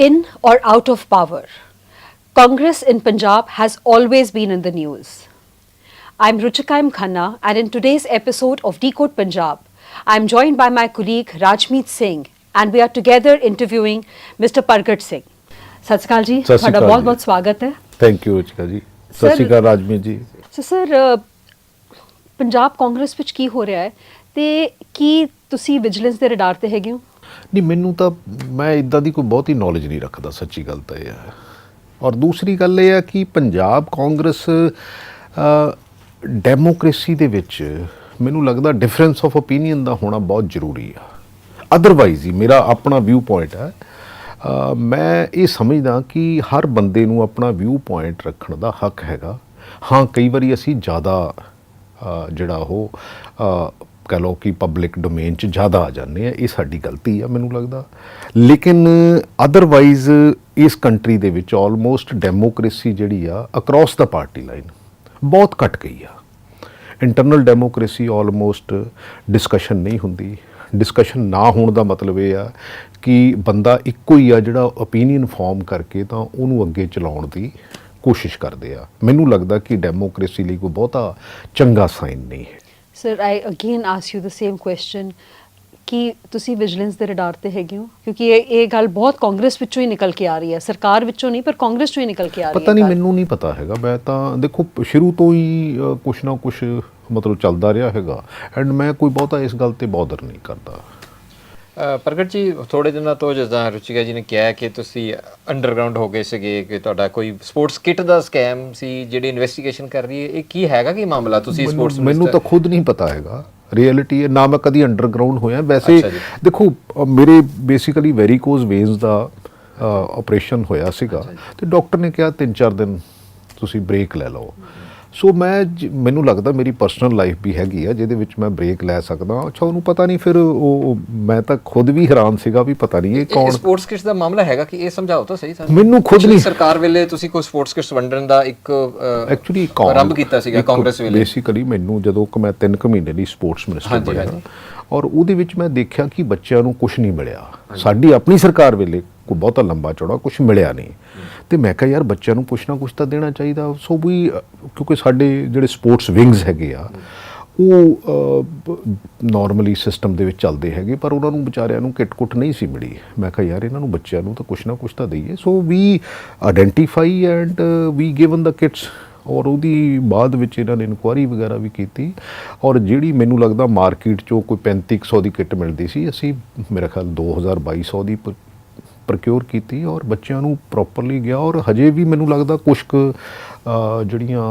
In or out of power, Congress in Punjab has always been in the news. I'm Ruchikaim Khanna, and in today's episode of Decode Punjab, I'm joined by my colleague Rajmeet Singh, and we are together interviewing Mr. Pargat Singh. ਸਤਿ ਸ਼੍ਰੀ ਅਕਾਲ ਜੀ ਸਤਿ ਸ਼੍ਰੀ ਤੁਹਾਡਾ ਅਕਾਲ ਬਹੁਤ ਜੀ। ਬਹੁਤ ਸਵਾਗਤ ਹੈ thank you ਰਚਿਕਾ ਜੀ Sir- ਸਤਿ ਸ਼੍ਰੀ ਅਕਾਲ ਰਾਜਮੀਤ ਜੀ ਸੋ ਸਰ ਪੰਜਾਬ ਕਾਂਗਰਸ ਵਿੱਚ ਕੀ ਹੋ ਰਿਹਾ ਹੈ ਤੇ ਕੀ ਤੁਸੀਂ ਵਿਜੀਲੈਂਸ ਦੇ ਰਡਾਰ ਤੇ ਹੈਗੇ ਹੋ ਨਹੀਂ, ਮੈਨੂੰ ਤਾਂ ਮੈਂ ਇਦਾਂ ਦੀ ਕੋਈ ਬਹੁਤੀ ਨੌਲੇਜ ਨਹੀਂ ਰੱਖਦਾ, ਸੱਚੀ ਗੱਲ ਤਾਂ ਇਹ ਹੈ। ਔਰ ਦੂਸਰੀ ਗੱਲ ਇਹ ਹੈ ਕਿ ਪੰਜਾਬ ਕਾਂਗਰਸ ਡੈਮੋਕ੍ਰੇਸੀ ਦੇ ਵਿੱਚ ਮੈਨੂੰ ਲੱਗਦਾ ਡਿਫਰੈਂਸ ਆਫ ਓਪੀਨੀਅਨ ਦਾ ਹੋਣਾ ਬਹੁਤ ਜ਼ਰੂਰੀ ਆ। ਅਦਰਵਾਈਜ਼ ਹੀ ਮੇਰਾ ਆਪਣਾ ਵਿਊ ਪੁਆਇੰਟ ਹੈ ਮੈਂ ਇਹ ਸਮਝਦਾ ਕਿ ਹਰ ਬੰਦੇ ਨੂੰ ਆਪਣਾ ਵਿਊ ਪੁਆਇੰਟ ਰੱਖਣ ਦਾ ਹੱਕ ਹੈਗਾ। ਹਾਂ, ਕਈ ਵਾਰੀ ਅਸੀਂ ਜ਼ਿਆਦਾ ਜਿਹੜਾ ਉਹ ਕਹਿ ਲਓ ਕਿ ਪਬਲਿਕ ਡੋਮੇਨ 'ਚ ਜ਼ਿਆਦਾ ਆ ਜਾਂਦੇ ਆ, ਇਹ ਸਾਡੀ ਗਲਤੀ ਆ ਮੈਨੂੰ ਲੱਗਦਾ। ਲੇਕਿਨ ਅਦਰਵਾਈਜ਼ ਇਸ ਕੰਟਰੀ ਦੇ ਵਿੱਚ ਆਲਮੋਸਟ ਡੈਮੋਕ੍ਰੇਸੀ ਜਿਹੜੀ ਆ ਅਕ੍ਰੋਸ ਦਾ ਪਾਰਟੀ ਲਾਈਨ ਬਹੁਤ ਘਟ ਗਈ ਆ। ਇੰਟਰਨਲ ਡੈਮੋਕ੍ਰੇਸੀ ਆਲਮੋਸਟ ਡਿਸਕਸ਼ਨ ਨਹੀਂ ਹੁੰਦੀ। ਡਿਸਕਸ਼ਨ ਨਾ ਹੋਣ ਦਾ ਮਤਲਬ ਇਹ ਆ ਕਿ ਬੰਦਾ ਇੱਕੋ ਹੀ ਆ ਜਿਹੜਾ ਓਪੀਨੀਅਨ ਫਾਰਮ ਕਰਕੇ ਤਾਂ ਉਹਨੂੰ ਅੱਗੇ ਚਲਾਉਣ ਦੀ ਕੋਸ਼ਿਸ਼ ਕਰਦੇ ਆ। ਮੈਨੂੰ ਲੱਗਦਾ ਕਿ ਡੈਮੋਕ੍ਰੇਸੀ ਲਈ ਕੋਈ ਬਹੁਤਾ ਚੰਗਾ ਸਾਈਨ ਨਹੀਂ ਹੈ। Sir I again ask you the same question ਕਿ ਤੁਸੀਂ ਵਿਜੀਲੈਂਸ ਦੇ ਰਡਾਰ ਤੇ ਹੈਗੇ ਹੋ ਕਿਉਂਕਿ ਇਹ ਇਹ ਗੱਲ ਬਹੁਤ ਕਾਂਗਰਸ ਵਿੱਚੋਂ ਹੀ ਨਿਕਲ ਕੇ ਆ ਰਹੀ ਹੈ ਸਰਕਾਰ ਵਿੱਚੋਂ ਨਹੀਂ ਪਰ ਕਾਂਗਰਸ ਚੋਂ ਹੀ ਨਿਕਲ ਕੇ ਆ ਰਹੀ ਹੈ ਪਤਾ ਨਹੀਂ। ਮੈਨੂੰ ਨਹੀਂ ਪਤਾ ਹੈਗਾ ਮੈਂ ਤਾਂ ਦੇਖੋ ਸ਼ੁਰੂ ਤੋਂ ਹੀ ਕੁਛ ਨਾ ਕੁਛ ਮਤਲਬ ਚੱਲਦਾ ਰਿਹਾ ਹੈਗਾ ਐਂਡ ਮੈਂ ਕੋਈ ਬਹੁਤਾ ਇਸ ਗੱਲ ਤੇ ਬੌਦਰ ਨਹੀਂ ਕਰਦਾ ਪ੍ਰਗਟ ਜੀ ਥੋੜੇ ਦਿਨਾਂ ਤੋਂ ਜਿੱਦਾਂ ਰੁਚਿਕਾ ਜੀ ਨੇ ਕਿਹਾ ਕਿ ਤੁਸੀਂ ਅੰਡਰਗਰਾਉਂਡ ਹੋ ਗਏ ਸੀਗੇ ਕਿ ਤੁਹਾਡਾ ਕੋਈ ਸਪੋਰਟਸ ਕਿੱਟ ਦਾ ਸਕੈਮ ਸੀ ਜਿਹੜੀ ਇਨਵੈਸਟੀਗੇਸ਼ਨ ਕਰ ਰਹੀ ਹੈ ਇਹ ਕੀ ਹੈਗਾ ਕੀ ਮਾਮਲਾ ਤੁਸੀਂ ਸਪੋਰਟਸ ਮੈਨੂੰ ਤਾਂ ਖੁਦ ਨਹੀਂ ਪਤਾ ਹੈਗਾ। ਰਿਐਲਿਟੀ ਹੈ ਨਾ ਮੈਂ ਕਦੀ ਅੰਡਰਗਰਾਉਂਡ ਹੋਇਆ। ਵੈਸੇ। ਦੇਖੋ ਮੇਰੇ ਬੇਸਿਕਲੀ ਵੈਰੀਕੋਜ਼ ਵੇਨਸ ਦਾ ਆਪਰੇਸ਼ਨ ਹੋਇਆ ਸੀਗਾ ਤੇ ਡਾਕਟਰ ਨੇ ਕਿਹਾ 3-4 ਦਿਨ ਤੁਸੀਂ ਬ੍ਰੇਕ ਲੈ ਲਓ। ਸੋ ਮੈਂ ਮੈਨੂੰ ਲੱਗਦਾ ਮੇਰੀ ਪਰਸਨਲ ਲਾਈਫ ਵੀ ਹੈਗੀ ਆ ਜਿਹਦੇ ਵਿੱਚ ਮੈਂ ਬ੍ਰੇਕ ਲੈ ਸਕਦਾ ਅੱਛਾ ਉਹਨੂੰ ਪਤਾ ਨਹੀਂ ਫਿਰ ਉਹ ਮੈਂ ਤਾਂ ਖੁਦ ਵੀ ਹੈਰਾਨ ਸੀਗਾ ਵੀ ਪਤਾ ਨਹੀਂ ਇਹ ਕੌਣ ਸਪੋਰਟਸ ਕਿਟਸ ਦਾ ਮਾਮਲਾ ਹੈਗਾ ਕਿ ਇਹ ਸਮਝਾਓ ਤਾਂ ਸਹੀ ਸਾਨੂੰ। ਮੈਨੂੰ ਖੁਦ ਨਹੀਂ- ਸਰਕਾਰ ਵੇਲੇ ਤੁਸੀਂ ਕੋਈ ਸਪੋਰਟਸ ਕਿਟਸ ਵੰਡਣ ਦਾ ਇੱਕ ਐਕਚੁਅਲੀ ਆਰੰਭ ਕੀਤਾ ਸੀਗਾ ਕਾਂਗਰਸ ਵੇਲੇ। ਬੇਸਿਕਲੀ ਮੈਨੂੰ ਜਦੋਂ ਕਿ ਮੈਂ 3 ਕੁ ਮਹੀਨੇ ਲਈ ਸਪੋਰਟਸ ਮਿਨਿਸਟਰ ਬਣਿਆ। ਔਰ ਉਹਦੇ ਵਿੱਚ ਮੈਂ ਦੇਖਿਆ ਕਿ ਬੱਚਿਆਂ ਨੂੰ ਕੁਝ ਨਹੀਂ ਮਿਲਿਆ। ਸਾਡੀ ਆਪਣੀ ਸਰਕਾਰ ਵੇਲੇ ਕੋਈ ਬਹੁਤਾ ਲੰਬਾ ਚੌੜਾ ਕੁਝ ਮਿਲਿਆ ਨਹੀਂ। ਤੇ ਮੈਂ ਕਿਹਾ, ਯਾਰ, ਬੱਚਿਆਂ ਨੂੰ ਕੁਝ ਨਾ ਕੁਝ ਤਾਂ ਦੇਣਾ ਚਾਹੀਦਾ। ਸੋ ਵੀ ਕਿਉਂਕਿ ਸਾਡੇ ਜਿਹੜੇ ਸਪੋਰਟਸ ਵਿੰਗਸ ਹੈਗੇ ਆ, ਉਹ ਨਾਰਮਲੀ ਸਿਸਟਮ ਦੇ ਵਿੱਚ ਚੱਲਦੇ ਹੈਗੇ, ਪਰ ਉਹਨਾਂ ਨੂੰ ਵਿਚਾਰਿਆਂ ਨੂੰ ਕਿਟ ਕੁਟ ਨਹੀਂ ਸੀ ਮਿਲੀ। ਮੈਂ ਕਿਹਾ, ਯਾਰ, ਇਹਨਾਂ ਨੂੰ ਬੱਚਿਆਂ ਨੂੰ ਤਾਂ ਕੁਝ ਨਾ ਕੁਝ ਤਾਂ ਦਈਏ। So we identify and we given the kits ਔਰ ਉਹਦੀ ਬਾਅਦ ਵਿੱਚ ਇਹਨਾਂ ਨੇ ਇਨਕੁਆਰੀ ਵਗੈਰਾ ਵੀ ਕੀਤੀ। ਔਰ ਜਿਹੜੀ ਮੈਨੂੰ ਲੱਗਦਾ ਮਾਰਕੀਟ 'ਚੋਂ ਕੋਈ 3500 ਦੀ ਕਿੱਟ ਮਿਲਦੀ ਸੀ, ਅਸੀਂ ਮੇਰੇ ਖਿਆਲ 2000 2200 ਦੀ ਪ੍ਰੋਕਿਉਰ ਕੀਤੀ ਔਰ ਬੱਚਿਆਂ ਨੂੰ ਪ੍ਰੋਪਰਲੀ ਗਿਆ। ਔਰ ਹਜੇ ਵੀ ਮੈਨੂੰ ਲੱਗਦਾ ਕੁਝ ਕੁ ਜਿਹੜੀਆਂ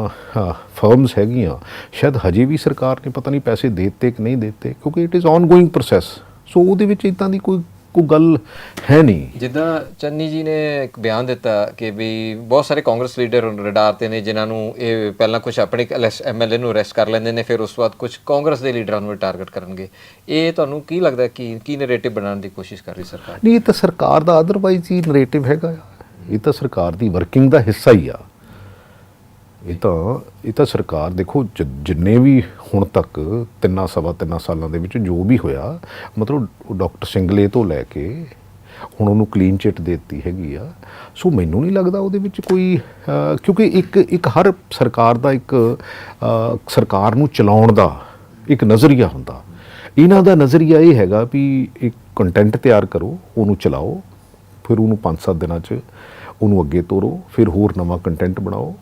ਫਰਮਸ ਹੈਗੀਆਂ, ਸ਼ਾਇਦ ਹਜੇ ਵੀ ਸਰਕਾਰ ਨੇ ਪਤਾ ਨਹੀਂ ਪੈਸੇ ਦੇ ਦਿੱਤੇ ਕਿ ਨਹੀਂ ਦੇ ਦਿੱਤੇ, ਕਿਉਂਕਿ it is ongoing process so ਉਹਦੇ ਵਿੱਚ ਇਦਾਂ ਦੀ ਕੋਈ ਕੋਈ ਗੱਲ ਹੈ ਨਹੀਂ। ਜਿੱਦਾਂ ਚੰਨੀ ਜੀ ਨੇ ਇੱਕ ਬਿਆਨ ਦਿੱਤਾ ਕਿ ਵੀ ਬਹੁਤ ਸਾਰੇ ਕਾਂਗਰਸ ਲੀਡਰ ਰਡਾਰ ਤੇ ਨੇ ਜਿਨ੍ਹਾਂ ਨੂੰ ਇਹ ਪਹਿਲਾਂ ਕੁਝ ਆਪਣੇ ਐਮਐਲਏ ਨੂੰ ਅਰੈਸਟ ਕਰ ਲੈਂਦੇ ਨੇ ਫਿਰ ਉਸ ਤੋਂ ਬਾਅਦ ਕੁਝ ਕਾਂਗਰਸ ਦੇ ਲੀਡਰਾਂ ਨੂੰ ਟਾਰਗੇਟ ਕਰਨਗੇ। ਇਹ ਤੁਹਾਨੂੰ ਕੀ ਲੱਗਦਾ ਕਿ ਕੀ ਨੈਰੇਟਿਵ ਬਣਾਉਣ ਦੀ ਕੋਸ਼ਿਸ਼ ਕਰ ਰਹੀ ਸਰਕਾਰ? ਨਹੀਂ ਇਹ ਤਾਂ ਸਰਕਾਰ ਦਾ ਅਦਰਵਾਈਜ਼ ਹੀ ਨੈਰੇਟਿਵ ਹੈਗਾ। ਇਹ ਤਾਂ ਸਰਕਾਰ ਦੀ ਵਰਕਿੰਗ ਦਾ ਹਿੱਸਾ ਹੀ ਆ। ਇਹ ਤਾਂ ਇਹ ਤਾਂ ਸਰਕਾਰ ਦੇਖੋ, ਜ- ਜਿੰਨੇ ਵੀ ਹੁਣ ਤੱਕ ਤਿੰਨਾਂ ਸਵਾ ਤਿੰਨਾਂ ਸਾਲਾਂ ਦੇ ਵਿੱਚ ਜੋ ਵੀ ਹੋਇਆ, ਮਤਲਬ ਉਹ ਡਾਕਟਰ ਸਿੰਗਲੇ ਤੋਂ ਲੈ ਕੇ ਹੁਣ ਉਹਨੂੰ ਕਲੀਨ ਚਿੱਟ ਦਿੱਤੀ ਹੈਗੀ ਆ। ਸੋ ਮੈਨੂੰ ਨਹੀਂ ਲੱਗਦਾ ਉਹਦੇ ਵਿੱਚ ਕੋਈ ਕਿਉਂਕਿ ਇੱਕ ਇੱਕ ਹਰ ਸਰਕਾਰ ਦਾ ਇੱਕ ਸਰਕਾਰ ਨੂੰ ਚਲਾਉਣ ਦਾ ਇੱਕ ਨਜ਼ਰੀਆ ਹੁੰਦਾ। ਇਹਨਾਂ ਦਾ ਨਜ਼ਰੀਆ ਇਹ ਹੈਗਾ ਵੀ ਇੱਕ ਕੰਟੈਂਟ ਤਿਆਰ ਕਰੋ, ਉਹਨੂੰ ਚਲਾਓ, ਫਿਰ ਉਹਨੂੰ 5-7 ਦਿਨਾਂ 'ਚ ਉਹਨੂੰ ਅੱਗੇ ਤੋਰੋ, ਫਿਰ ਹੋਰ ਨਵਾਂ ਕੰਟੈਂਟ ਬਣਾਓ।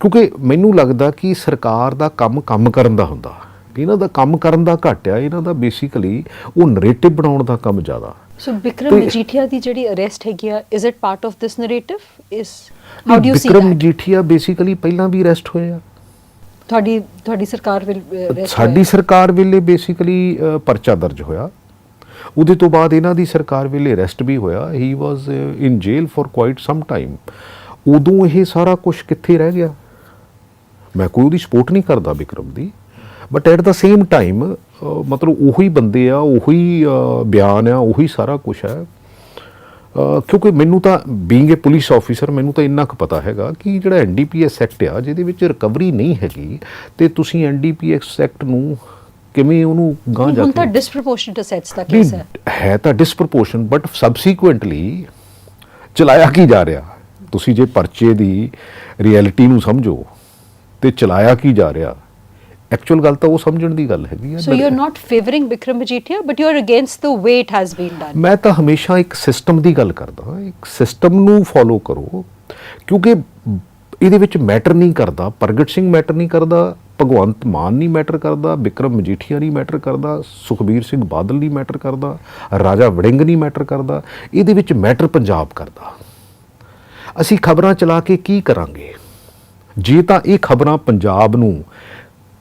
ਕਿਉਂਕਿ ਮੈਨੂੰ ਲੱਗਦਾ ਕਿ ਸਰਕਾਰ ਦਾ ਕੰਮ ਕੰਮ ਕਰਨ ਦਾ ਹੁੰਦਾ। ਇਹਨਾਂ ਦਾ ਕੰਮ ਕਰਨ ਦਾ ਘੱਟ ਆ ਇਹਨਾਂ ਦਾ ਬੇਸਿਕਲੀ ਉਹ ਨੈਰੇਟਿਵ ਬਣਾਉਣ ਦਾ ਕੰਮ ਜ਼ਿਆਦਾ। ਸੋ ਬਿਕਰਮ ਮਜੀਠੀਆ ਦੀ ਜਿਹੜੀ ਅਰੈਸਟ ਹੈਗੀ ਆ is it part of this narrative is how do you see Vikram Majithia basically ਪਹਿਲਾਂ ਵੀ ਅਰੈਸਟ ਹੋਏ ਆ। ਤੁਹਾਡੀ ਤੁਹਾਡੀ ਸਰਕਾਰ arrest ਸਾਡੀ। ਸਰਕਾਰ ਵੇਲੇ ਬੇਸਿਕਲੀ ਪਰਚਾ ਦਰਜ ਹੋਇਆ। ਉਹਦੇ ਤੋਂ ਬਾਅਦ ਇਹਨਾਂ ਦੀ ਸਰਕਾਰ ਵੇਲੇ ਅਰੈਸਟ ਵੀ ਹੋਇਆ। He was in jail for quite some time ਉਦੋਂ ਇਹ ਸਾਰਾ ਕੁਝ ਕਿੱਥੇ ਰਹਿ ਗਿਆ? ਮੈਂ ਕੋਈ ਉਹਦੀ ਸਪੋਰਟ ਨਹੀਂ ਕਰਦਾ ਵਿਕਰਮ ਦੀ but at the same time ਮਤਲਬ ਉਹੀ ਬੰਦੇ ਆ ਉਹੀ ਬਿਆਨ ਆ ਉਹੀ ਸਾਰਾ ਕੁਝ ਹੈ ਕਿਉਂਕਿ ਮੈਨੂੰ ਤਾਂ ਬੀਇੰਗ ਅ ਪੁਲਿਸ ਆਫੀਸਰ ਮੈਨੂੰ ਤਾਂ ਇੰਨਾ ਕੁ ਪਤਾ ਹੈਗਾ ਕਿ ਜਿਹੜਾ ਐਨਡੀਪੀਐਸ ਐਕਟ ਆ ਜਿਹਦੇ ਵਿੱਚ ਰਿਕਵਰੀ ਨਹੀਂ ਹੈਗੀ ਤੇ ਤੁਸੀਂ ਐਨਡੀਪੀਐਸ ਐਕਟ ਨੂੰ ਕਿਵੇਂ ਉਹਨੂੰ ਗਾਂ ਜਾ ਹੁਣ ਤਾਂ ਡਿਸਪ੍ਰੋਪੋਰਸ਼ਨੇਟ ਅਸੈਟਸ ਦਾ ਕੇਸ ਹੈ। ਹੈ ਤਾਂ ਡਿਸਪ੍ਰੋਪੋਰਸ਼ਨ ਬਟ ਸਬਸੀਕੁਐਂਟਲੀ ਚਲਾਇਆ ਕੀ ਜਾ ਰਿਹਾ? ਤੁਸੀਂ ਜੇ ਪਰਚੇ ਦੀ ਰਿਐਲਿਟੀ ਨੂੰ ਸਮਝੋ ਤੇ ਚਲਾਇਆ ਕੀ ਜਾ ਰਿਹਾ? ਐਕਚੁਅਲ ਗੱਲ ਤਾਂ ਉਹ ਸਮਝਣ ਦੀ ਗੱਲ ਹੈਗੀ ਆ So you're not favoring Bikram Majitia, but you're against the way it has been done. ਮੈਂ ਤਾਂ ਹਮੇਸ਼ਾ ਇੱਕ ਸਿਸਟਮ ਦੀ ਗੱਲ ਕਰਦਾ ਇੱਕ ਸਿਸਟਮ ਨੂੰ ਫੋਲੋ ਕਰੋ ਕਿਉਂਕਿ ਇਹਦੇ ਵਿੱਚ ਮੈਟਰ ਨਹੀਂ ਕਰਦਾ। ਪ੍ਰਗਟ ਸਿੰਘ ਮੈਟਰ ਨਹੀਂ ਕਰਦਾ ਭਗਵੰਤ ਮਾਨ ਨਹੀਂ ਮੈਟਰ ਕਰਦਾ ਵਿਕਰਮ ਮਜੀਠੀਆ ਨਹੀਂ ਮੈਟਰ ਕਰਦਾ ਸੁਖਬੀਰ ਸਿੰਘ ਬਾਦਲ ਨਹੀਂ ਮੈਟਰ ਕਰਦਾ ਰਾਜਾ ਵੜਿੰਗ ਨਹੀਂ ਮੈਟਰ ਕਰਦਾ। ਇਹਦੇ ਵਿੱਚ ਮੈਟਰ ਪੰਜਾਬ ਕਰਦਾ। ਅਸੀਂ ਖਬਰਾਂ ਚਲਾ ਕੇ ਕੀ ਕਰਾਂਗੇ? ਜੇ ਤਾਂ ਇਹ ਖਬਰਾਂ ਪੰਜਾਬ ਨੂੰ